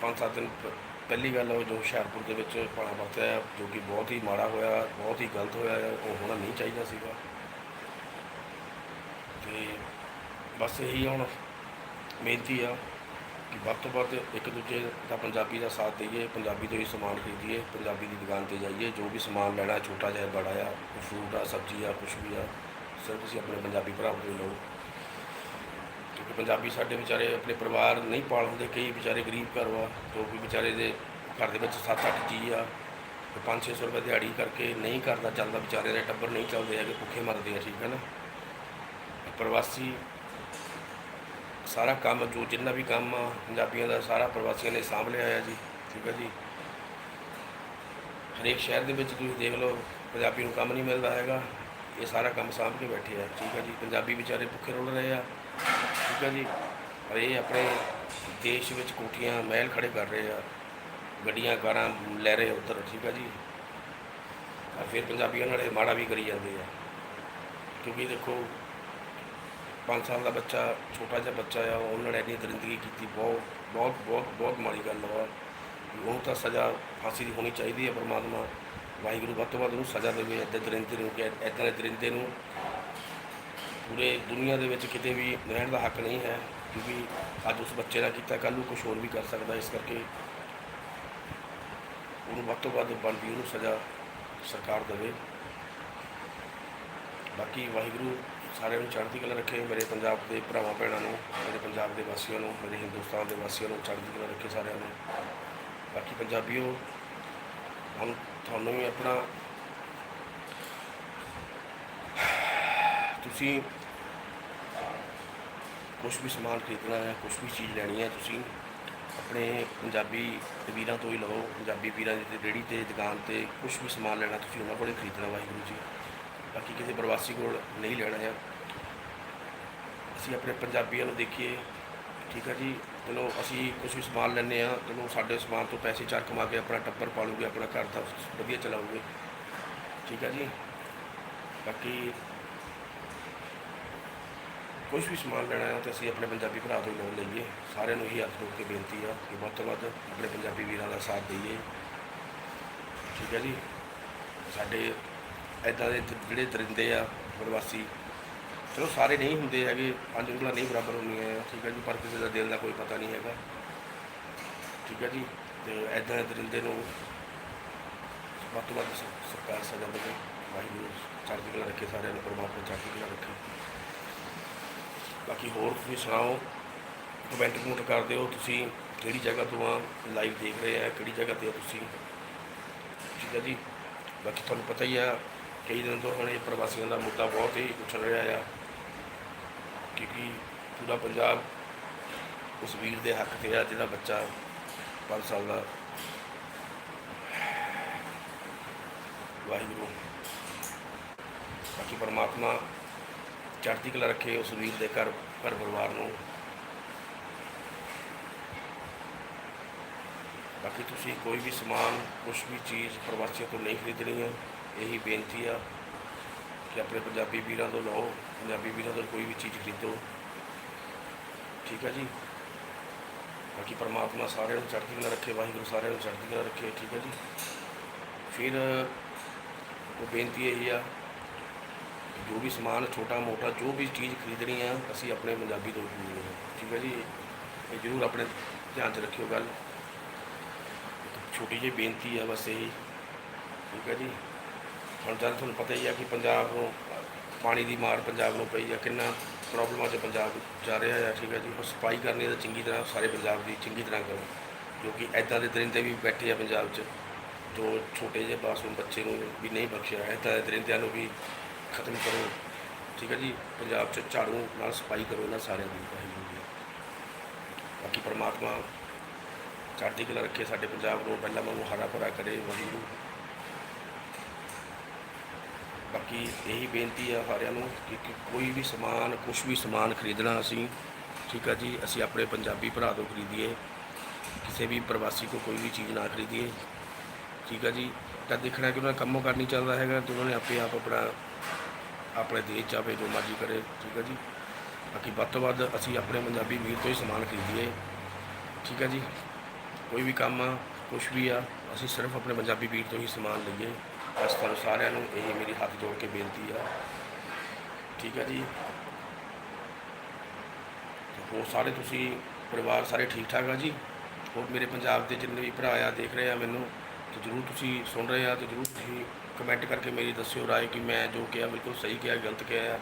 ਪੰਜ ਸੱਤ ਦਿਨ ਪ- ਪਹਿਲੀ ਗੱਲ ਉਹ ਜੋ ਹੁਸ਼ਿਆਰਪੁਰ ਦੇ ਵਿੱਚ ਪਾਣਾ ਵਰਤਿਆ ਜੋ ਕਿ ਬਹੁਤ ਹੀ ਮਾੜਾ ਹੋਇਆ ਬਹੁਤ ਹੀ ਗਲਤ ਹੋਇਆ ਹੈ, ਉਹ ਹੋਣਾ ਨਹੀਂ ਚਾਹੀਦਾ ਸੀਗਾ। ਤੇ ਬਸ ਇਹੀ ਹੁਣ ਬੇਨਤੀ ਆ ਕਿ ਵੱਧ ਤੋਂ ਵੱਧ ਇੱਕ ਦੂਜੇ ਦਾ ਪੰਜਾਬੀ ਦਾ ਸਾਥ ਦਈਏ, ਪੰਜਾਬੀ ਤੋਂ ਹੀ ਸਮਾਨ ਖਰੀਦੀਏ, ਪੰਜਾਬੀ ਦੀ ਦੁਕਾਨ ਤੇ ਜਾਈਏ, ਜੋ ਵੀ ਸਮਾਨ ਲੈਣਾ ਛੋਟਾ ਜਿਹਾ, ਬੜਾ ਆ ਫਰੂਟ ਆ, ਸਬਜ਼ੀ ਆ ਕੁਝ ਵੀ ਆ ਸਿਰਫ ਤੁਸੀਂ ਆਪਣੇ ਪੰਜਾਬੀ ਭਰਾ ਤੋਂ ਲਓ। ਕਿਉਂਕਿ ਪੰਜਾਬੀ ਸਾਡੇ ਵਿਚਾਰੇ ਆਪਣੇ ਪਰਿਵਾਰ ਨਹੀਂ ਪਾਲ ਹੁੰਦੇ, ਕਈ ਵਿਚਾਰੇ ਗਰੀਬ ਘਰ ਵਾ, ਜੋ ਵੀ ਵਿਚਾਰੇ ਦੇ ਘਰ ਦੇ ਵਿੱਚ 7-8 ਜੀ ਆ 5-600 ਰੁਪਏ ਦਿਹਾੜੀ ਕਰਕੇ ਨਹੀਂ ਘਰ ਦਾ ਚੱਲਦਾ, ਵਿਚਾਰੇ ਦੇ ਟੱਬਰ ਨਹੀਂ ਚੱਲਦੇ ਹੈਗੇ, ਭੁੱਖੇ ਮਰਦੇ ਆ, ਠੀਕ ਹੈ ਨਾ? ਪ੍ਰਵਾਸੀ ਸਾਰਾ ਕੰਮ, ਜੋ ਜਿੰਨਾ ਵੀ ਕੰਮ ਆ, ਪੰਜਾਬੀਆਂ ਦਾ ਸਾਰਾ ਪ੍ਰਵਾਸੀਆਂ ਨੇ ਸਾਂਭ ਲਿਆ ਆ ਜੀ, ਠੀਕ ਹੈ ਜੀ। ਹਰੇਕ ਸ਼ਹਿਰ ਦੇ ਵਿੱਚ ਤੁਸੀਂ ਦੇਖ ਲਓ, ਪੰਜਾਬੀ ਨੂੰ ਕੰਮ ਨਹੀਂ ਮਿਲਦਾ ਹੈਗਾ, ਇਹ ਸਾਰਾ ਕੰਮ ਸਾਂਭ ਕੇ ਬੈਠੇ ਆ, ਠੀਕ ਹੈ ਜੀ। ਪੰਜਾਬੀ ਵਿਚਾਰੇ ਭੁੱਖੇ ਰੁਲ ਰਹੇ ਆ, ਠੀਕ ਹੈ ਜੀ। ਪਰ ਇਹ ਆਪਣੇ ਦੇਸ਼ ਵਿੱਚ ਕੋਠੀਆਂ, ਮਹਿਲ ਖੜੇ ਕਰ ਰਹੇ ਆ, ਗੱਡੀਆਂ, ਕਾਰਾਂ ਲੈ ਰਹੇ ਉੱਧਰ, ਠੀਕ ਹੈ ਜੀ। ਆ ਫਿਰ ਪੰਜਾਬੀਆਂ ਨਾਲ ਇਹ ਮਾੜਾ ਵੀ ਕਰੀ ਜਾਂਦੇ ਆ। ਕਿਉਂਕਿ ਦੇਖੋ 5 ਸਾਲ ਦਾ ਬੱਚਾ, ਛੋਟਾ ਜਿਹਾ ਬੱਚਾ ਆ ਉਹਨਾਂ ਨੇ ਇੰਨੀ ਦਰਿੰਦਗੀ ਕੀਤੀ, ਬਹੁਤ ਬਹੁਤ ਬਹੁਤ ਬਹੁਤ ਮਾੜੀ ਗੱਲ ਆ। ਉਹਨੂੰ ਤਾਂ ਸਜ਼ਾ ਫਾਂਸੀ ਦੀ ਹੋਣੀ ਚਾਹੀਦੀ ਹੈ ਪਰਮਾਤਮਾ। ਵਾਹਿਗੁਰੂ ਵੱਧ ਤੋਂ ਵੱਧ ਉਹਨੂੰ ਸਜ਼ਾ ਦੇਵੇ, ਇੱਦਾਂ ਦਰਿੰਦੇ ਨੂੰ ਕਿ ਇੱਦਾਂ ਦੇ ਦਰਿੰਦੇ ਨੂੰ ਪੂਰੇ ਦੁਨੀਆ ਦੇ ਵਿੱਚ ਕਿਤੇ ਵੀ ਰਹਿਣ ਦਾ ਹੱਕ ਨਹੀਂ ਹੈ, ਕਿਉਂਕਿ ਅੱਜ ਉਸ ਬੱਚੇ ਦਾ ਕੀਤਾ, ਕੱਲ੍ਹ ਨੂੰ ਕੁਝ ਹੋਰ ਵੀ ਕਰ ਸਕਦਾ, ਇਸ ਕਰਕੇ ਉਹਨੂੰ ਵੱਧ ਤੋਂ ਵੱਧ ਬਣਦੀ ਉਹਨੂੰ ਸਜ਼ਾ ਸਰਕਾਰ ਦੇਵੇ। ਬਾਕੀ ਵਾਹਿਗੁਰੂ ਸਾਰਿਆਂ ਨੂੰ ਚੜ੍ਹਦੀ ਕਲਾ ਰੱਖੇ ਮੇਰੇ ਪੰਜਾਬ ਦੇ ਭਰਾਵਾਂ ਭੈਣਾਂ ਨੂੰ, ਮੇਰੇ ਪੰਜਾਬ ਦੇ ਵਾਸੀਆਂ ਨੂੰ, ਮੇਰੇ ਹਿੰਦੁਸਤਾਨ ਦੇ ਵਾਸੀਆਂ ਨੂੰ ਚੜ੍ਹਦੀ ਕਲਾ ਰੱਖੇ ਸਾਰਿਆਂ ਨੂੰ। ਬਾਕੀ ਪੰਜਾਬੀਓ, ਹੁਣ ਤੁਹਾਨੂੰ ਵੀ ਆਪਣਾ ਤੁਸੀਂ ਕੁਝ ਵੀ ਸਮਾਨ ਖਰੀਦਣਾ ਹੈ ਕੁਝ ਵੀ ਚੀਜ਼ ਲੈਣੀ ਹੈ, ਤੁਸੀਂ ਆਪਣੇ ਪੰਜਾਬੀ ਵੀਰਾਂ ਤੋਂ ਹੀ ਲਓ ਪੰਜਾਬੀ ਵੀਰਾਂ ਦੀ ਰੇਹੜੀ ਤੇ, ਦੁਕਾਨ ਤੇ ਕੁਝ ਵੀ ਸਮਾਨ ਲੈਣਾ ਤੁਸੀਂ ਉਹਨਾਂ ਕੋਲੇ ਖਰੀਦਣਾ, ਵਾਹਿਗੁਰੂ ਜੀ। ਬਾਕੀ ਕਿਸੇ ਪ੍ਰਵਾਸੀ ਕੋਲ ਨਹੀਂ ਲੈਣਾ ਆ ਅਸੀਂ ਆਪਣੇ ਪੰਜਾਬੀਆਂ ਨੂੰ ਦੇਖੀਏ, ਠੀਕ ਹੈ ਜੀ। ਚਲੋ, ਅਸੀਂ ਕੁਝ ਵੀ ਸਮਾਨ ਲੈਂਦੇ ਆ ਚਲੋ, ਸਾਡੇ ਸਮਾਨ ਤੋਂ ਪੈਸੇ ਚਾਰ ਕਮਾ ਕੇ ਆਪਣਾ ਟੱਬਰ ਪਾਲੂਗੇ, ਆਪਣਾ ਘਰ ਦਾ ਵਧੀਆ ਚਲਾਉਗੇ ਠੀਕ ਹੈ ਜੀ। ਬਾਕੀ ਕੁਝ ਵੀ ਸਮਾਨ ਲੈਣਾ ਹੈ, ਤਾਂ ਅਸੀਂ ਆਪਣੇ ਪੰਜਾਬੀ ਭਰਾ ਤੋਂ ਲੋਨ ਲਈਏ। ਸਾਰਿਆਂ ਨੂੰ ਹੀ ਹੱਥ ਜੋੜ ਕੇ ਬੇਨਤੀ ਆ ਕਿ ਵੱਧ ਤੋਂ ਵੱਧ ਆਪਣੇ ਪੰਜਾਬੀ ਵੀਰਾਂ ਦਾ ਸਾਥ ਦਈਏ। ਠੀਕ ਹੈ ਜੀ। ਸਾਡੇ ਐਦਾਂ ਦੇ ਦ- ਜਿਹੜੇ ਦਰਿੰਦੇ ਆ, ਪ੍ਰਵਾਸੀ, ਚਲੋ ਸਾਰੇ ਨਹੀਂ ਹੁੰਦੇ ਹੈਗੇ, ਪੰਜ ਉਂਗਲਾਂ ਨਹੀਂ ਬਰਾਬਰ ਹੁੰਦੀਆਂ ਠੀਕ ਹੈ ਜੀ, ਪਰ ਕਿਸੇ ਦਾ ਦਿਲ ਦਾ ਕੋਈ ਪਤਾ ਨਹੀਂ ਹੈਗਾ। ਠੀਕ ਹੈ ਜੀ, ਤੇ ਐਦਾਂ ਦੇ ਦਰਿੰਦੇ ਨੂੰ ਵੱਧ ਤੋਂ ਵੱਧ ਸਰਕਾਰ ਸਜ਼ਾ ਦੇਵੇ। ਵਾਹਿਗੁਰੂ ਚੜ੍ਹਦੀ ਕਲਾ ਰੱਖੇ ਸਾਰਿਆਂ ਨੂੰ ਪਰਮਾਤਮਾ ਚੜ੍ਹਦੀ ਕਲਾ ਰੱਖੇ। ਬਾਕੀ ਹੋਰ ਤੁਸੀਂ ਸੁਣਾਓ ਕਮੈਂਟ ਕਮੈਂਟ ਕਰ ਦਿਓ, ਤੁਸੀਂ ਕਿਹੜੀ ਜਗ੍ਹਾ ਤੋਂ ਆ ਲਾਈਵ ਦੇਖ ਰਹੇ ਆ, ਕਿਹੜੀ ਜਗ੍ਹਾ ਤੇ ਆ ਤੁਸੀਂ? ਠੀਕ ਹੈ ਜੀ, ਬਾਕੀ ਤੁਹਾਨੂੰ ਪਤਾ ਹੀ ਆ ਕਈ ਦਿਨ ਤੋਂ ਹੁਣ ਇਹ ਪ੍ਰਵਾਸੀਆਂ ਦਾ ਮੁੱਦਾ ਬਹੁਤ ਹੀ ਉੱਛਲ ਰਿਹਾ ਆ ਕਿਉਂਕਿ ਪੂਰਾ ਪੰਜਾਬ ਉਸ ਵੀਰ ਦੇ ਹੱਕ ਤੇ ਆ, ਜਿਹਦਾ ਬੱਚਾ 5 ਸਾਲ ਦਾ। ਵਾਹਿਗੁਰੂ। ਬਾਕੀ ਪਰਮਾਤਮਾ ਚੜ੍ਹਦੀ ਕਲਾ ਰੱਖੇ ਉਸ ਵੀਰ ਦੇ ਘਰ ਘਰ ਪਰਿਵਾਰ ਨੂੰ। ਬਾਕੀ ਤੁਸੀਂ ਕੋਈ ਵੀ ਸਮਾਨ ਕੁਝ ਵੀ ਚੀਜ਼ ਪ੍ਰਵਾਸੀਆਂ ਤੋਂ ਨਹੀਂ ਖਰੀਦਣੀ ਹੈ ਇਹੀ ਬੇਨਤੀ ਆ ਕਿ ਆਪਣੇ ਪੰਜਾਬੀ ਵੀਰਾਂ ਤੋਂ ਲਓ, ਪੰਜਾਬੀ ਵੀਰਾਂ ਤੋਂ ਕੋਈ ਵੀ ਚੀਜ਼ ਖਰੀਦੋ। ਠੀਕ ਹੈ ਜੀ? ਬਾਕੀ ਪਰਮਾਤਮਾ ਸਾਰਿਆਂ ਨੂੰ ਚੜ੍ਹਦੀ ਕਲਾ ਰੱਖੇ, ਵਾਹਿਗੁਰੂ ਸਾਰਿਆਂ ਨੂੰ ਚੜ੍ਹਦੀ ਕਲਾ ਰੱਖੇ, ਠੀਕ ਹੈ ਜੀ? ਫਿਰ ਉਹ ਬੇਨਤੀ ਇਹ ਆ ਜੋ ਵੀ ਸਮਾਨ ਛੋਟਾ ਮੋਟਾ ਜੋ ਵੀ ਚੀਜ਼ ਖਰੀਦਣੀ ਆ, ਅਸੀਂ ਆਪਣੇ ਪੰਜਾਬੀ ਤੋਂ ਖਰੀਦਣੀ ਆ। ਠੀਕ ਹੈ ਜੀ? ਇਹ ਜ਼ਰੂਰ ਆਪਣੇ ਧਿਆਨ 'ਚ ਰੱਖਿਓ ਗੱਲ। ਛੋਟੀ ਜਿਹੀ ਬੇਨਤੀ ਆ ਬਸ ਇਹੀ। ਠੀਕ ਹੈ ਜੀ? ਹੁਣ ਜਦ ਤੁਹਾਨੂੰ ਪਤਾ ਹੀ ਆ ਕਿ ਪੰਜਾਬ ਨੂੰ ਪਾਣੀ ਦੀ ਮਾਰ ਪੰਜਾਬ ਨੂੰ ਪਈ ਆ, ਕਿੰਨਾ ਪ੍ਰੋਬਲਮਾਂ 'ਚ ਪੰਜਾਬ ਜਾ ਰਿਹਾ ਆ, ਠੀਕ ਹੈ ਜੀ। ਉਹ ਸਫ਼ਾਈ ਕਰਨੀ ਤਾਂ ਚੰਗੀ ਤਰ੍ਹਾਂ ਸਾਰੇ ਪੰਜਾਬ ਦੀ ਚੰਗੀ ਤਰ੍ਹਾਂ ਕਰੋ, ਜੋ ਕਿ ਐਦਾਂ ਦੇ ਦਰਿੰਦੇ ਵੀ ਬੈਠੇ ਆ ਪੰਜਾਬ 'ਚ। ਜੋ ਛੋਟੇ ਜਿਹੇ ਮਾਸੂਮ ਬੱਚੇ ਨੂੰ ਵੀ ਨਹੀਂ ਬਖਸ਼ਿਆ ਐਦਾਂ ਦੇ ਦਰਿੰਦਿਆਂ ਨੂੰ ਵੀ ਖਤਮ ਕਰੋ, ਠੀਕ ਹੈ ਜੀ। ਪੰਜਾਬ 'ਚ ਝਾੜੂ ਨਾਲ ਸਫ਼ਾਈ ਕਰੋ ਇਹਨਾਂ ਸਾਰਿਆਂ ਦੀ, ਵਾਹਿਗੁਰੂ ਜੀ। ਬਾਕੀ ਪਰਮਾਤਮਾ ਚੜ੍ਹਦੀ ਕਲਾ ਰੱਖੇ ਸਾਡੇ ਪੰਜਾਬ ਨੂੰ, ਪਹਿਲਾਂ ਵਾਂਗੂ ਹਰਾ ਭਰਾ ਕਰੇ, ਵਾਹਿਗੁਰੂ। ਬਾਕੀ ਇਹੀ ਬੇਨਤੀ ਆ ਸਾਰਿਆਂ ਨੂੰ ਕਿ ਕਿ ਕੋਈ ਵੀ ਸਮਾਨ ਕੁਝ ਵੀ ਸਮਾਨ ਖਰੀਦਣਾ ਅਸੀਂ, ਠੀਕ ਆ ਜੀ, ਅਸੀਂ ਆਪਣੇ ਪੰਜਾਬੀ ਭਰਾ ਤੋਂ ਖਰੀਦੀਏ, ਕਿਸੇ ਵੀ ਪ੍ਰਵਾਸੀ ਤੋਂ ਕੋਈ ਵੀ ਚੀਜ਼ ਨਾ ਖਰੀਦੀਏ, ਠੀਕ ਆ ਜੀ। ਤਾਂ ਦੇਖਣਾ ਕਿ ਉਹਨਾਂ ਦਾ ਕੰਮੋਂ ਕਰਨੀ ਚੱਲਦਾ ਹੈਗਾ ਤੇ ਉਹਨਾਂ ਨੇ ਆਪੇ ਆਪ ਆਪਣਾ, ਆਪਣੇ ਦੇਸ਼ ਚਾਵੇ ਜੋ ਮਰਜ਼ੀ ਕਰੇ, ਠੀਕ ਆ ਜੀ। ਬਾਕੀ ਵੱਧ ਤੋਂ ਵੱਧ ਅਸੀਂ ਆਪਣੇ ਪੰਜਾਬੀ ਵੀਰ ਤੋਂ ਹੀ ਸਮਾਨ ਖਰੀਦੀਏ, ਠੀਕ ਆ ਜੀ। ਕੋਈ ਵੀ ਕੰਮ ਆ ਕੁਝ ਵੀ ਆ, ਅਸੀਂ ਸਿਰਫ ਆਪਣੇ ਪੰਜਾਬੀ ਵੀਰ ਤੋਂ ਹੀ ਸਮਾਨ ਲਈਏ। ਬਸ ਤੁਹਾਨੂੰ ਸਾਰਿਆਂ ਨੂੰ ਇਹ ਮੇਰੀ ਹੱਥ ਜੋੜ ਕੇ ਬੇਨਤੀ ਆ। ਠੀਕ ਆ ਜੀ? ਹੋਰ ਸਾਰੇ ਤੁਸੀਂ ਪਰਿਵਾਰ ਸਾਰੇ ਠੀਕ ਠਾਕ ਆ ਜੀ? ਹੋਰ ਮੇਰੇ ਪੰਜਾਬ ਦੇ ਜਿੰਨੇ ਵੀ ਭਰਾ ਆ, ਦੇਖ ਰਹੇ ਆ ਮੈਨੂੰ, ਤੇ ਜਰੂਰ ਤੁਸੀਂ ਸੁਣ ਰਹੇ ਆ ਤੇ ਜਰੂਰ ਤੁਸੀਂ ਕਮੈਂਟ ਕਰਕੇ ਮੇਰੀ ਦੱਸਿਓ ਰਾਏ ਕਿ ਮੈਂ ਜੋ ਕਿਹਾ ਬਿਲਕੁਲ ਸਹੀ ਕਿਹਾ, ਗਲਤ ਕਿਹਾ ਆ।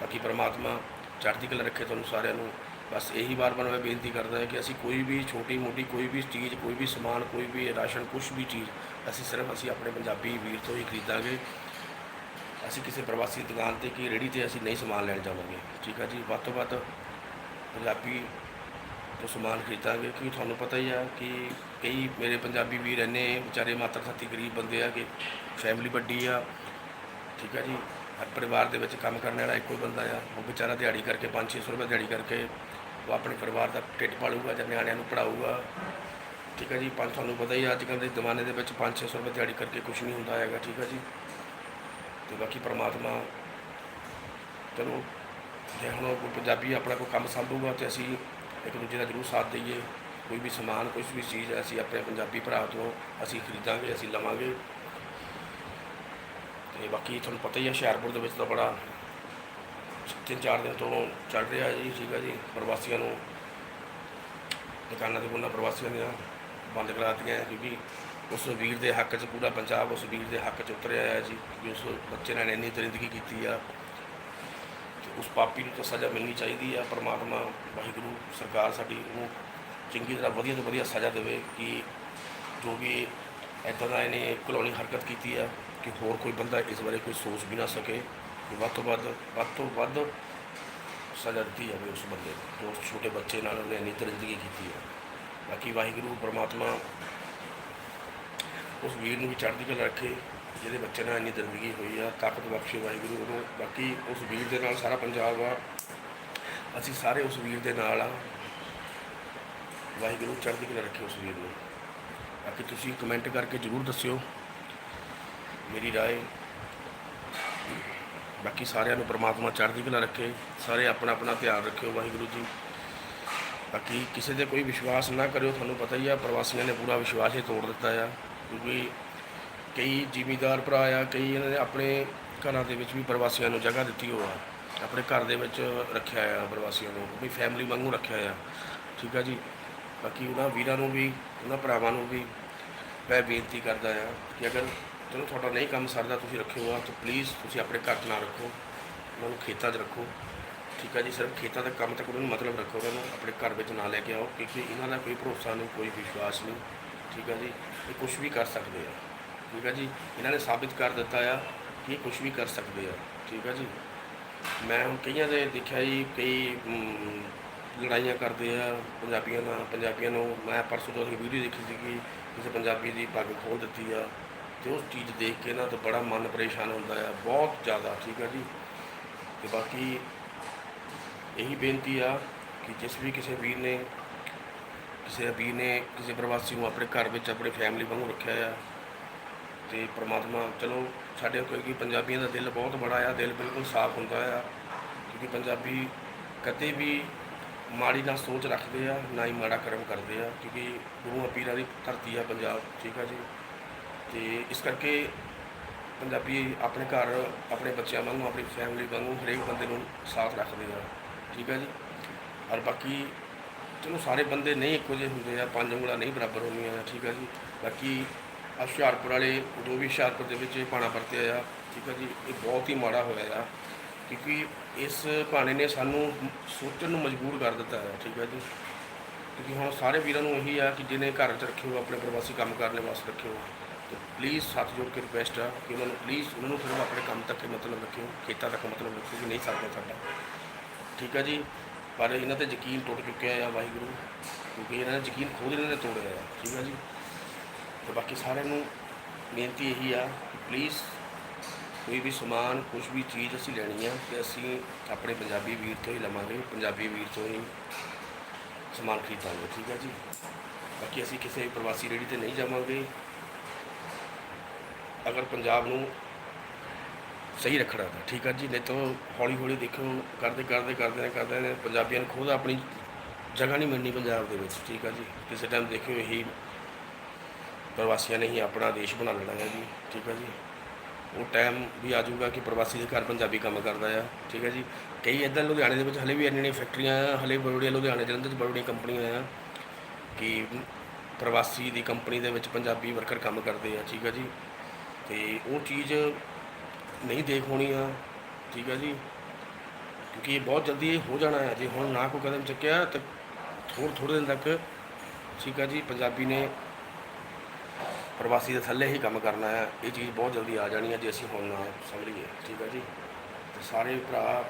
ਬਾਕੀ ਪਰਮਾਤਮਾ ਚੜ੍ਹਦੀ ਕਲਾ ਰੱਖੇ ਤੁਹਾਨੂੰ ਸਾਰਿਆਂ ਨੂੰ। ਬਸ ਇਹੀ ਵਾਰ-ਵਾਰ ਮੈਂ ਬੇਨਤੀ ਕਰਦਾ ਹਾਂ ਕਿ ਅਸੀਂ ਕੋਈ ਵੀ ਛੋਟੀ ਮੋਟੀ ਕੋਈ ਵੀ ਚੀਜ਼, ਕੋਈ ਵੀ ਸਮਾਨ, ਕੋਈ ਵੀ ਰਾਸ਼ਨ ਕੁਝ ਵੀ ਚੀਜ਼ ਅਸੀਂ ਸਿਰਫ ਅਸੀਂ ਆਪਣੇ ਪੰਜਾਬੀ ਵੀਰ ਤੋਂ ਹੀ ਖਰੀਦਾਂਗੇ। ਅਸੀਂ ਕਿਸੇ ਪ੍ਰਵਾਸੀ ਦੁਕਾਨ ਤੇ ਕੀ ਰੇੜੀ ਤੇ ਅਸੀਂ ਨਹੀਂ ਸਮਾਨ ਲੈਣ ਜਾਵਾਂਗੇ। ਠੀਕ ਆ ਜੀ? ਵੱਧ ਤੋਂ ਵੱਧ ਪੰਜਾਬੀ ਤੋਂ ਸਮਾਨ ਖਰੀਦਾਂਗੇ। ਕਿ ਤੁਹਾਨੂੰ ਪਤਾ ਹੀ ਆ ਕਿ ਕਈ ਮੇਰੇ ਪੰਜਾਬੀ ਵੀਰ ਇੰਨੇ ਵਿਚਾਰੇ ਮਾਤਰ ਸਾਥੀ ਗਰੀਬ ਬੰਦੇ ਆ ਕਿ ਫੈਮਿਲੀ ਵੱਡੀ ਆ। ਠੀਕ ਆ ਜੀ? ਹਰ ਪਰਿਵਾਰ ਦੇ ਵਿੱਚ ਕੰਮ ਕਰਨ ਵਾਲਾ ਇੱਕੋ ਹੀ ਬੰਦਾ ਆ। ਉਹ ਵਿਚਾਰਾ ਦਿਹਾੜੀ ਕਰਕੇ 5-600 ਰੁਪਏ ਦਿਹਾੜੀ ਕਰਕੇ ਉਹ ਆਪਣੇ ਪਰਿਵਾਰ ਦਾ ਢਿੱਡ ਪਾਲੂਗਾ ਜਾਂ ਨਿਆਣਿਆਂ ਨੂੰ ਪੜਾਊਗਾ ਠੀਕ ਹੈ ਜੀ, ਪੰਜ ਤੁਹਾਨੂੰ ਪਤਾ ਹੀ ਆ, ਅੱਜ ਕੱਲ੍ਹ ਦੇ ਜ਼ਮਾਨੇ ਦੇ ਵਿੱਚ 5-600 ਰੁਪਏ ਦਿਹਾੜੀ ਕਰਕੇ ਕੁਝ ਨਹੀਂ ਹੁੰਦਾ ਹੈਗਾ, ਠੀਕ ਹੈ ਜੀ। ਤੇ ਬਾਕੀ ਪ੍ਰਮਾਤਮਾ ਚਲੋ, ਜੇ ਹੁਣ ਕੋਈ ਪੰਜਾਬੀ ਆਪਣਾ ਕੋਈ ਕੰਮ ਸੰਭੂਗਾ ਤੇ ਅਸੀਂ ਇੱਕ ਦੂਜੇ ਦਾ ਜ਼ਰੂਰ ਸਾਥ ਦਈਏ। ਕੋਈ ਵੀ ਸਮਾਨ ਕੁਝ ਵੀ ਚੀਜ਼ ਅਸੀਂ ਆਪਣੇ ਪੰਜਾਬੀ ਭਰਾ ਤੋਂ ਅਸੀਂ ਖਰੀਦਾਂਗੇ, ਅਸੀਂ ਲਵਾਂਗੇ। ਤੇ ਬਾਕੀ ਤੁਹਾਨੂੰ ਪਤਾ ਹੀ ਹੈ ਹੁਸ਼ਿਆਰਪੁਰ ਦੇ ਵਿੱਚ ਤਾਂ ਬੜਾ ਤਿੰਨ ਚਾਰ ਦਿਨ ਤੋਂ ਚੱਲ ਰਿਹਾ ਜੀ, ਠੀਕ ਹੈ ਜੀ। ਪ੍ਰਵਾਸੀਆਂ ਨੂੰ ਦੁਕਾਨਾਂ ਦੇ ਕੋਲ ਪ੍ਰਵਾਸੀਆਂ ਦੀਆਂ ਬੰਦ ਕਰਾ ਦਿੱਤੀਆਂ ਕਿਉਂਕਿ ਉਸ ਵੀਰ ਦੇ ਹੱਕ 'ਚ ਪੂਰਾ ਪੰਜਾਬ ਉਸ ਵੀਰ ਦੇ ਹੱਕ 'ਚ ਉਤਰਿਆ ਹੈ ਜੀ ਕਿ ਉਸ ਬੱਚੇ ਨੇ ਇੰਨੀ ਦਰਿੰਦਗੀ ਕੀਤੀ ਆ। ਤੇ ਉਸ ਪਾਪੀ ਨੂੰ ਤਾਂ ਸਜ਼ਾ ਮਿਲਣੀ ਚਾਹੀਦੀ ਆ, ਪਰਮਾਤਮਾ, ਵਾਹਿਗੁਰੂ, ਸਰਕਾਰ ਸਾਡੀ ਉਹਨੂੰ ਚੰਗੀ ਤਰ੍ਹਾਂ ਵਧੀਆ ਤੋਂ ਵਧੀਆ ਸਜ਼ਾ ਦੇਵੇ ਕਿ ਜੋ ਵੀ ਇੱਦਾਂ ਦਾ ਇਹਨੇ ਘਲੋਣੀ ਹਰਕਤ ਕੀਤੀ ਆ, ਕਿ ਹੋਰ ਕੋਈ ਬੰਦਾ ਇਸ ਬਾਰੇ ਕੋਈ ਸੋਚ ਵੀ ਨਾ ਸਕੇ। ਕਿ ਵੱਧ ਤੋਂ ਵੱਧ ਵੱਧ ਤੋਂ ਵੱਧ ਸਜ਼ਾ ਦਿੱਤੀ ਜਾਵੇ ਉਸ ਬੰਦੇ ਨੂੰ। ਉਸ ਛੋਟੇ ਬੱਚੇ ਨਾਲ ਉਹਨੇ ਇੰਨੀ ਤਰਜ਼ਦਗੀ ਕੀਤੀ ਹੈ। ਬਾਕੀ ਵਾਹਿਗੁਰੂ, ਪ੍ਰਮਾਤਮਾ ਉਸ ਵੀਰ ਨੂੰ ਵੀ ਚੜ੍ਹਦੀ ਕਲਾ ਰੱਖੇ, ਜਿਹਦੇ ਬੱਚੇ ਨਾਲ ਇੰਨੀ ਦਰਦਗੀ ਹੋਈ ਆ, ਤਾਕਤ ਬਖਸ਼ੇ ਵਾਹਿਗੁਰੂ ਉਹਨੂੰ। ਬਾਕੀ ਉਸ ਵੀਰ ਦੇ ਨਾਲ ਸਾਰਾ ਪੰਜਾਬ ਆ। ਅਸੀਂ ਸਾਰੇ ਉਸ ਵੀਰ ਦੇ ਨਾਲ ਆ। ਵਾਹਿਗੁਰੂ ਚੜ੍ਹਦੀ ਕਲਾ ਰੱਖੇ ਉਸ ਵੀਰ ਨੂੰ। ਬਾਕੀ ਤੁਸੀਂ ਕਮੈਂਟ ਕਰਕੇ ਜਰੂਰ ਦੱਸਿਓ। ਮੇਰੀ ਰਾਏ ਬਾਕੀ ਸਾਰਿਆਂ ਨੂੰ ਪ੍ਰਮਾਤਮਾ ਚੜ੍ਹਦੀ ਕਲਾ ਰੱਖੇ, ਸਾਰੇ ਆਪਣਾ ਆਪਣਾ ਧਿਆਨ ਰੱਖਿਓ ਵਾਹਿਗੁਰੂ ਜੀ। ਬਾਕੀ ਕਿਸੇ ਤੇ ਕੋਈ ਵਿਸ਼ਵਾਸ ਨਾ ਕਰਿਓ, ਤੁਹਾਨੂੰ ਪਤਾ ਹੀ ਆ, ਪ੍ਰਵਾਸੀਆਂ ਨੇ ਪੂਰਾ ਵਿਸ਼ਵਾਸ ਹੀ ਤੋੜ ਦਿੱਤਾ ਆ, ਕਿਉਂਕਿ ਕਈ ਜ਼ਿਮੀਦਾਰ ਭਰਾ ਆ, ਕਈ ਇਹਨਾਂ ਨੇ ਆਪਣੇ ਘਰਾਂ ਦੇ ਵਿੱਚ ਵੀ ਪ੍ਰਵਾਸੀਆਂ ਨੂੰ ਜਗ੍ਹਾ ਦਿੱਤੀ ਹੋਆ, ਆਪਣੇ ਘਰ ਦੇ ਵਿੱਚ ਰੱਖਿਆ ਆ ਪ੍ਰਵਾਸੀਆਂ ਨੂੰ ਵੀ ਫੈਮਿਲੀ ਵਾਂਗੂ ਰੱਖਿਆ ਆ। ਠੀਕ ਆ ਜੀ? ਬਾਕੀ ਉਹਨਾਂ ਵੀਰਾਂ ਨੂੰ ਵੀ, ਉਹਨਾਂ ਭਰਾਵਾਂ ਨੂੰ ਵੀ ਮੈਂ ਬੇਨਤੀ ਕਰਦਾ ਆ ਕਿ ਅਗਰ ਚਲੋ ਤੁਹਾਡਾ ਨਹੀਂ ਕੰਮ ਸਰਦਾ, ਤੁਸੀਂ ਰੱਖਿਓ ਆ, ਤਾਂ ਪਲੀਜ਼ ਤੁਸੀਂ ਆਪਣੇ ਘਰ 'ਚ ਨਾ ਰੱਖੋ। ਉਹਨਾਂ ਨੂੰ ਖੇਤਾਂ 'ਚ ਰੱਖੋ। ਠੀਕ ਆ ਜੀ, ਸਿਰਫ ਖੇਤਾਂ ਦਾ ਕੰਮ ਤੱਕ ਉਹਨਾਂ ਨੂੰ ਮਤਲਬ ਰੱਖੋ, ਉਹਨਾਂ ਨੂੰ ਆਪਣੇ ਘਰ ਵਿੱਚ ਨਾ ਲੈ ਕੇ ਆਓ, ਕਿਉਂਕਿ ਇਹਨਾਂ ਦਾ ਕੋਈ ਭਰੋਸਾ ਨਹੀਂ, ਕੋਈ ਵਿਸ਼ਵਾਸ ਨਹੀਂ। ਠੀਕ ਆ ਜੀ, ਇਹ ਕੁਝ ਵੀ ਕਰ ਸਕਦੇ ਆ। ਠੀਕ ਆ ਜੀ, ਇਹਨਾਂ ਨੇ ਸਾਬਿਤ ਕਰ ਦਿੱਤਾ ਆ ਕਿ ਇਹ ਕੁਝ ਵੀ ਕਰ ਸਕਦੇ ਆ। ਠੀਕ ਆ ਜੀ, ਮੈਂ ਹੁਣ ਕਈਆਂ ਦੇ ਦੇਖਿਆ ਜੀ, ਕਈ ਲੜਾਈਆਂ ਕਰਦੇ ਆ, ਪੰਜਾਬੀਆਂ ਨਾਲ, ਪੰਜਾਬੀਆਂ ਨੂੰ ਮੈਂ ਪਰਸੋਂ ਤੋਂ ਵੀਡੀਓ ਦੇਖੀ ਸੀ ਕਿ ਕਿਸੇ ਪੰਜਾਬੀ ਦੀ ਪੱਗ ਖੋਲ ਦਿੱਤੀ ਆ। ਤੇ ਉਸ ਚੀਜ਼ ਦੇਖ ਕੇ ਨਾ ਤਾਂ ਬੜਾ ਮਨ ਪਰੇਸ਼ਾਨ ਹੁੰਦਾ ਆ, ਬਹੁਤ ਜ਼ਿਆਦਾ, ਠੀਕ ਆ ਜੀ? ਤੇ ਬਾਕੀ ਇਹੀ ਬੇਨਤੀ ਆ ਕਿ ਜਿਸ ਵੀ ਕਿਸੇ ਵੀਰ ਨੇ, ਕਿਸੇ ਵੀਰ ਨੇ, ਕਿਸੇ ਪ੍ਰਵਾਸੀ ਨੂੰ ਆਪਣੇ ਘਰ ਵਿੱਚ ਆਪਣੇ ਫੈਮਿਲੀ ਵਾਂਗੂ ਰੱਖਿਆ ਆ, ਤੇ ਪ੍ਰਮਾਤਮਾ, ਚਲੋ ਸਾਡੇ ਕਿਉਂਕਿ ਪੰਜਾਬੀਆਂ ਦਾ ਦਿਲ ਬਹੁਤ ਬੜਾ ਆ, ਦਿਲ ਬਿਲਕੁਲ ਸਾਫ਼ ਹੁੰਦਾ ਆ, ਕਿਉਂਕਿ ਪੰਜਾਬੀ ਕਦੇ ਵੀ ਮਾੜੀ ਨਾ ਸੋਚ ਰੱਖਦੇ ਆ, ਨਾ ਹੀ ਮਾੜਾ ਕਰਮ ਕਰਦੇ ਆ, ਕਿਉਂਕਿ ਗੁਰੂਆਂ ਪੀਰਾਂ ਦੀ ਧਰਤੀ ਆ ਪੰਜਾਬ, ਠੀਕ ਆ ਜੀ? ਤੇ ਇਸ ਕਰਕੇ ਪੰਜਾਬੀ ਆਪਣੇ ਘਰ, ਆਪਣੇ ਬੱਚਿਆਂ ਵਾਂਗੂ, ਆਪਣੀ ਫੈਮਿਲੀ ਵਾਂਗੂ ਹਰੇਕ ਬੰਦੇ ਨੂੰ ਸਾਥ ਰੱਖਦੇ ਆ। ਠੀਕ ਹੈ ਜੀ? ਔਰ ਬਾਕੀ ਚਲੋ ਸਾਰੇ ਬੰਦੇ ਨਹੀਂ ਇੱਕੋ ਜਿਹੇ ਹੁੰਦੇ ਆ, ਪੰਜ ਉਂਗਲਾਂ ਨਹੀਂ ਬਰਾਬਰ ਹੁੰਦੀਆਂ, ਠੀਕ ਹੈ ਜੀ? ਬਾਕੀ ਆਹ ਹੁਸ਼ਿਆਰਪੁਰ ਵਾਲੇ ਜੋ ਵੀ ਹੁਸ਼ਿਆਰਪੁਰ ਦੇ ਵਿੱਚ ਇਹ ਪਾਣਾ ਵਰਤਿਆ ਆ, ਠੀਕ ਹੈ ਜੀ? ਇਹ ਬਹੁਤ ਹੀ ਮਾੜਾ ਹੋਇਆ ਆ, ਕਿਉਂਕਿ ਇਸ ਪਾਣੇ ਨੇ ਸਾਨੂੰ ਸੋਚਣ ਨੂੰ ਮਜਬੂਰ ਕਰ ਦਿੱਤਾ ਹੈ ਠੀਕ ਹੈ ਜੀ? ਕਿਉਂਕਿ ਹੁਣ ਸਾਰੇ ਵੀਰਾਂ ਨੂੰ ਇਹੀ ਆ ਕਿ ਜਿਹਨੇ ਘਰ 'ਚ ਰੱਖਿਓ ਆਪਣੇ ਪ੍ਰਵਾਸੀ ਕੰਮ ਕਰਨੇ ਵਾਸਤੇ ਰੱਖਿਓ ਤੇ ਪਲੀਜ਼ ਹੱਥ ਜੋੜ ਕੇ ਰਿਕੁਐਸਟ ਆ ਕਿ ਉਹਨਾਂ ਨੂੰ ਪਲੀਜ਼ ਉਹਨਾਂ ਨੂੰ ਸਿਰਫ ਆਪਣੇ ਕੰਮ ਤੱਕ ਹੀ ਮਤਲਬ ਰੱਖਿਓ, ਖੇਤਾਂ ਤੱਕ ਮਤਲਬ ਰੱਖਿਓ ਕਿ ਨਹੀਂ ਸਰਦਾ ਸਾਡਾ। ਠੀਕ ਹੈ ਜੀ? ਪਰ ਇਹਨਾਂ ਤੇ ਯਕੀਨ ਟੁੱਟ ਚੁੱਕਿਆ ਆ ਵਾਹਿਗੁਰੂ, ਕਿਉਂਕਿ ਇਹਨਾਂ ਨੇ ਯਕੀਨ ਖੁਦ ਇਹਨਾਂ ਨੇ ਤੋੜਿਆ ਆ। ਠੀਕ ਆ ਜੀ? ਤੇ ਬਾਕੀ ਸਾਰਿਆਂ ਨੂੰ ਬੇਨਤੀ ਇਹੀ ਆ ਕਿ ਪਲੀਜ਼ ਕੋਈ ਵੀ ਸਮਾਨ ਕੁਝ ਵੀ ਚੀਜ਼ ਅਸੀਂ ਲੈਣੀ ਆ, ਤੇ ਅਸੀਂ ਆਪਣੇ ਪੰਜਾਬੀ ਵੀਰ ਤੋਂ ਹੀ ਲਵਾਂਗੇ, ਪੰਜਾਬੀ ਵੀਰ ਤੋਂ ਹੀ ਸਮਾਨ ਖਰੀਦਾਂਗੇ। ਠੀਕ ਆ ਜੀ? ਬਾਕੀ ਅਸੀਂ ਕਿਸੇ ਪ੍ਰਵਾਸੀ ਰੇੜੀ ਤੇ ਨਹੀਂ ਜਾਵਾਂਗੇ। ਅਗਰ ਪੰਜਾਬ ਨੂੰ ਸਹੀ ਰੱਖਣਾ ਤਾਂ ਠੀਕ ਆ ਜੀ, ਨਹੀਂ ਤਾਂ ਹੌਲੀ ਹੌਲੀ ਦੇਖੋ, ਕਰਦੇ ਕਰਦੇ ਕਰਦੇ ਨੇ ਕਰਦੇ ਨੇ, ਪੰਜਾਬੀਆਂ ਨੂੰ ਖੁਦ ਆਪਣੀ ਜਗ੍ਹਾ ਨਹੀਂ ਮਿਲਣੀ ਪੰਜਾਬ ਦੇ ਵਿੱਚ, ਠੀਕ ਆ ਜੀ। ਕਿਸੇ ਟਾਈਮ ਦੇਖਿਓ, ਇਹੀ ਪ੍ਰਵਾਸੀਆਂ ਨੇ ਹੀ ਆਪਣਾ ਦੇਸ਼ ਬਣਾ ਲੈਣਾ ਹੈ ਜੀ, ਠੀਕ ਆ ਜੀ। ਉਹ ਟਾਈਮ ਵੀ ਆ ਜਾਊਗਾ ਕਿ ਪ੍ਰਵਾਸੀ ਦੇ ਘਰ ਪੰਜਾਬੀ ਕੰਮ ਕਰਦਾ ਆ, ਠੀਕ ਹੈ ਜੀ। ਕਈ ਇੱਦਾਂ ਲੁਧਿਆਣੇ ਦੇ ਵਿੱਚ ਹਲੇ ਵੀ ਇੰਨੀਆਂ ਫੈਕਟਰੀਆਂ ਆ, ਹਲੇ ਬੜੀ ਬੜੀਆਂ ਲੁਧਿਆਣੇ ਜਲੰਧਰ 'ਚ ਬੜੀ ਬੜੀਆਂ ਕੰਪਨੀਆਂ ਆ, ਕਿ ਪ੍ਰਵਾਸੀ ਦੀ ਕੰਪਨੀ ਦੇ ਵਿੱਚ ਪੰਜਾਬੀ ਵਰਕਰ ਕੰਮ ਕਰਦੇ ਆ, ਠੀਕ ਹੈ ਜੀ। ਤੇ ਉਹ ਚੀਜ਼ ਨਹੀਂ ਦੇਖ ਹੋਣੀ ਆ, ਠੀਕ ਆ ਜੀ। ਕਿਉਂਕਿ ਇਹ ਬਹੁਤ ਜਲਦੀ ਇਹ ਹੋ ਜਾਣਾ ਹੈ ਜੇ ਹੁਣ ਨਾ ਕੋਈ ਕਦਮ ਚੱਕਿਆ ਤਾਂ ਥੋੜ੍ਹੇ ਥੋੜ੍ਹੇ ਦਿਨ ਤੱਕ, ਠੀਕ ਹੈ ਜੀ, ਪੰਜਾਬੀ ਨੇ ਪ੍ਰਵਾਸੀ ਦੇ ਥੱਲੇ ਹੀ ਕੰਮ ਕਰਨਾ ਹੈ ਇਹ ਚੀਜ਼ ਬਹੁਤ ਜਲਦੀ ਆ ਜਾਣੀ ਹੈ ਜੇ ਅਸੀਂ ਹੁਣ ਨਾ ਸਮਝੀਏ, ਠੀਕ ਹੈ ਜੀ। ਤੇ ਸਾਰੇ ਭਰਾ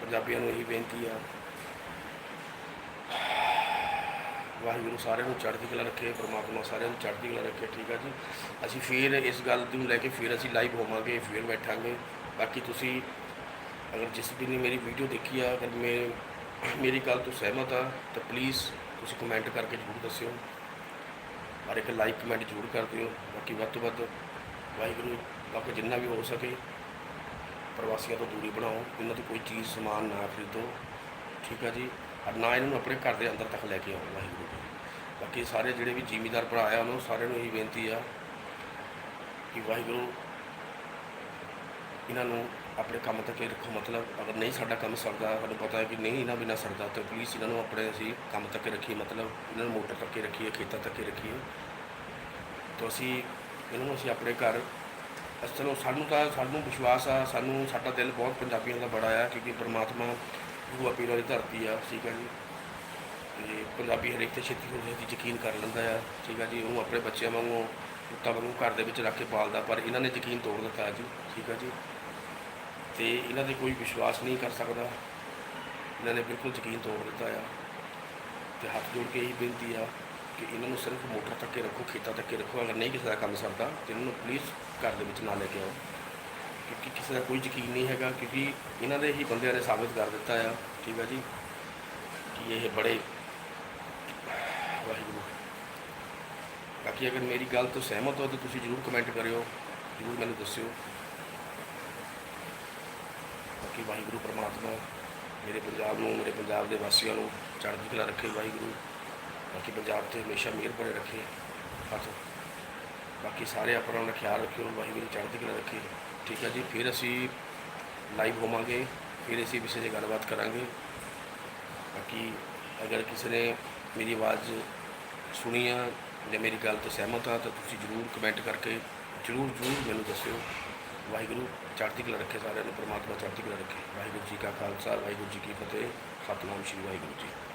ਪੰਜਾਬੀਆਂ ਨੂੰ ਇਹੀ ਬੇਨਤੀ ਆ ਵਾਹਿਗੁਰੂ ਸਾਰਿਆਂ ਨੂੰ ਚੜ੍ਹਦੀ ਕਲਾ ਰੱਖੇ, ਪ੍ਰਮਾਤਮਾ ਸਾਰਿਆਂ ਨੂੰ ਚੜ੍ਹਦੀ ਕਲਾ ਰੱਖੇ, ਠੀਕ ਆ ਜੀ? ਅਸੀਂ ਫਿਰ ਇਸ ਗੱਲ ਨੂੰ ਲੈ ਕੇ ਫਿਰ ਅਸੀਂ ਲਾਈਵ ਹੋਵਾਂਗੇ, ਫਿਰ ਬੈਠਾਂਗੇ। ਬਾਕੀ ਤੁਸੀਂ ਅਗਰ ਜਿਸ ਵੀ ਨੇ ਮੇਰੀ ਵੀਡੀਓ ਦੇਖੀ ਆ, ਅਗਰ ਮੇ, ਮੇਰੀ ਗੱਲ ਤੋਂ ਸਹਿਮਤ ਆ, ਤਾਂ ਪਲੀਜ਼ ਤੁਸੀਂ ਕਮੈਂਟ ਕਰਕੇ ਜ਼ਰੂਰ ਦੱਸਿਓ। ਔਰ ਇੱਕ ਲਾਈਕ ਕਮੈਂਟ ਜ਼ਰੂਰ ਕਰ ਦਿਓ। ਬਾਕੀ ਵੱਧ ਤੋਂ ਵੱਧ ਵਾਹਿਗੁਰੂ ਬਾਕੀ ਜਿੰਨਾ ਵੀ ਹੋ ਸਕੇ, ਪ੍ਰਵਾਸੀਆਂ ਤੋਂ ਦੂਰੀ ਬਣਾਓ। ਇਹਨਾਂ ਤੋਂ ਕੋਈ ਚੀਜ਼, ਸਮਾਨ ਨਾ ਖਰੀਦੋ। ਠੀਕ ਆ ਜੀ? ਨਾ ਇਹਨਾਂ ਨੂੰ ਆਪਣੇ ਘਰ ਦੇ ਅੰਦਰ ਤੱਕ ਲੈ ਕੇ ਆਉਣਾ, ਵਾਹਿਗੁਰੂ ਜੀ। ਬਾਕੀ ਸਾਰੇ ਜਿਹੜੇ ਵੀ ਜ਼ਿਮੀਦਾਰ ਭਰਾ ਆ, ਉਹਨਾਂ ਸਾਰਿਆਂ ਨੂੰ ਇਹੀ ਬੇਨਤੀ ਆ ਕਿ ਵਾਹਿਗੁਰੂ ਇਹਨਾਂ ਨੂੰ ਆਪਣੇ ਕੰਮ ਤੱਕ ਰੱਖੋ। ਮਤਲਬ ਅਗਰ ਨਹੀਂ ਸਾਡਾ ਕੰਮ ਸਰਦਾ, ਸਾਨੂੰ ਪਤਾ ਹੈ ਕਿ ਨਹੀਂ ਇਹਨਾਂ ਬਿਨਾਂ ਸਰਦਾ, ਤਾਂ ਪਲੀਜ਼ ਇਹਨਾਂ ਨੂੰ ਆਪਣੇ ਅਸੀਂ ਕੰਮ ਤੱਕ ਰੱਖੀਏ, ਮਤਲਬ ਇਹਨਾਂ ਨੂੰ ਮੋਟਰ ਤੱਕ ਰੱਖੀਏ, ਖੇਤਾਂ ਤੱਕ ਰੱਖੀਏ। ਤਾਂ ਅਸੀਂ ਇਹਨਾਂ ਨੂੰ ਅਸੀਂ ਆਪਣੇ ਘਰ, ਅਸ- ਚਲੋ ਸਾਨੂੰ ਤਾਂ, ਸਾਨੂੰ ਵਿਸ਼ਵਾਸ ਆ, ਸਾਨੂੰ ਸਾਡਾ ਦਿਲ ਬਹੁਤ ਪੰਜਾਬੀਆਂ ਦਾ ਬੜਾ ਆ, ਕਿਉਂਕਿ ਪਰਮਾਤਮਾ ਗੁਰੂ ਪੀਰ ਵਾਲੀ ਧਰਤੀ ਆ, ਠੀਕ ਹੈ ਜੀ। ਤੇ ਪੰਜਾਬੀ ਹਰੇਕ ਤੇ ਛੇਤੀ ਤੋਂ ਛੇਤੀ ਯਕੀਨ ਕਰ ਲੈਂਦਾ ਆ, ਠੀਕ ਹੈ ਜੀ। ਉਹਨੂੰ ਆਪਣੇ ਬੱਚਿਆਂ ਵਾਂਗੂ, ਪੁੱਤਾਂ ਵਾਂਗੂ ਘਰ ਦੇ ਵਿੱਚ ਰੱਖ ਕੇ ਪਾਲਦਾ, ਪਰ ਇਹਨਾਂ ਨੇ ਯਕੀਨ ਤੋੜ ਦਿੱਤਾ ਜੀ, ਠੀਕ ਹੈ ਜੀ। ਤੇ ਇਹਨਾਂ ਦੇ ਕੋਈ ਵਿਸ਼ਵਾਸ ਨਹੀਂ ਕਰ ਸਕਦਾ। ਇਹਨਾਂ ਨੇ ਬਿਲਕੁਲ ਯਕੀਨ ਤੋੜ ਦਿੱਤਾ ਆ। ਤੇ ਹੱਥ ਜੋੜ ਕੇ ਇਹੀ ਬੇਨਤੀ ਆ ਕਿ ਇਹਨਾਂ ਨੂੰ ਸਿਰਫ ਮੋਟਰ ਤੱਕ ਹੀ ਰੱਖੋ, ਖੇਤਾਂ ਤੱਕ ਰੱਖੋ, ਅਗਰ ਨਹੀਂ ਕਿਸੇ ਦਾ ਕੰਮ ਸਰਦਾ, ਤੇ ਇਹਨਾਂ ਨੂੰ ਪਲੀਜ਼ ਘਰ ਦੇ ਵਿੱਚ ਨਾ ਲੈ ਕੇ ਆਓ। ਕਿਉਂਕਿ ਕਿਸੇ ਦਾ ਕੋਈ ਯਕੀਨ ਨਹੀਂ ਹੈਗਾ, ਕਿਉਂਕਿ ਇਹਨਾਂ ਦੇ ਹੀ ਬੰਦਿਆਂ ਨੇ ਸਾਬਤ ਕਰ ਦਿੱਤਾ ਆ। ਠੀਕ ਹੈ ਜੀ? ਕਿ ਇਹ ਬੜੇ ਵਾਹਿਗੁਰੂ। ਬਾਕੀ ਅਗਰ ਮੇਰੀ ਗੱਲ ਤੋਂ ਸਹਿਮਤ ਹੋ ਤਾਂ ਤੁਸੀਂ ਜ਼ਰੂਰ ਕਮੈਂਟ ਕਰਿਓ, ਜ਼ਰੂਰ ਮੈਨੂੰ ਦੱਸਿਓ। ਬਾਕੀ ਵਾਹਿਗੁਰੂ ਪ੍ਰਮਾਤਮਾ ਮੇਰੇ ਪੰਜਾਬ ਨੂੰ, ਮੇਰੇ ਪੰਜਾਬ ਦੇ ਵਾਸੀਆਂ ਨੂੰ ਚੜ੍ਹਦੀ ਕਲਾ ਰੱਖੇ ਵਾਹਿਗੁਰੂ। ਬਾਕੀ ਪੰਜਾਬ ਤੇ ਹਮੇਸ਼ਾ ਮਿਹਰ ਭਰੇ ਰੱਖੇ ਹੱਥ। ਬਾਕੀ ਸਾਰੇ ਆਪਣਾ ਦਾ ਖਿਆਲ ਰੱਖਿਓ, ਵਾਹਿਗੁਰੂ ਚੜ੍ਹਦੀ ਕਲਾ ਰੱਖੇ। ਠੀਕ ਹੈ ਜੀ, ਫਿਰ ਅਸੀਂ ਲਾਈਵ ਹੋਵਾਂਗੇ, ਫਿਰ ਅਸੀਂ ਵਿਸ਼ੇ 'ਤੇ ਗੱਲਬਾਤ ਕਰਾਂਗੇ। ਬਾਕੀ ਅਗਰ ਕਿਸੇ ਨੇ ਮੇਰੀ ਆਵਾਜ਼ ਸੁਣੀ ਆ ਜਾਂ ਮੇਰੀ ਗੱਲ ਤੋਂ ਸਹਿਮਤ ਆ, ਤਾਂ ਤੁਸੀਂ ਜ਼ਰੂਰ ਕਮੈਂਟ ਕਰਕੇ ਜ਼ਰੂਰ ਜ਼ਰੂਰ ਮੈਨੂੰ ਦੱਸਿਓ। ਵਾਹਿਗੁਰੂ ਚੜ੍ਹਦੀ ਕਲਾ ਰੱਖੇ ਸਾਰਿਆਂ ਨੂੰ, ਪ੍ਰਮਾਤਮਾ ਚੜ੍ਹਦੀ ਕਲਾ ਰੱਖੇ। ਵਾਹਿਗੁਰੂ ਜੀ ਕਾ ਖਾਲਸਾ, ਵਾਹਿਗੁਰੂ ਜੀ ਕੀ ਫਤਿਹ। ਸਤਨਾਮ ਸ਼੍ਰੀ ਵਾਹਿਗੁਰੂ ਜੀ।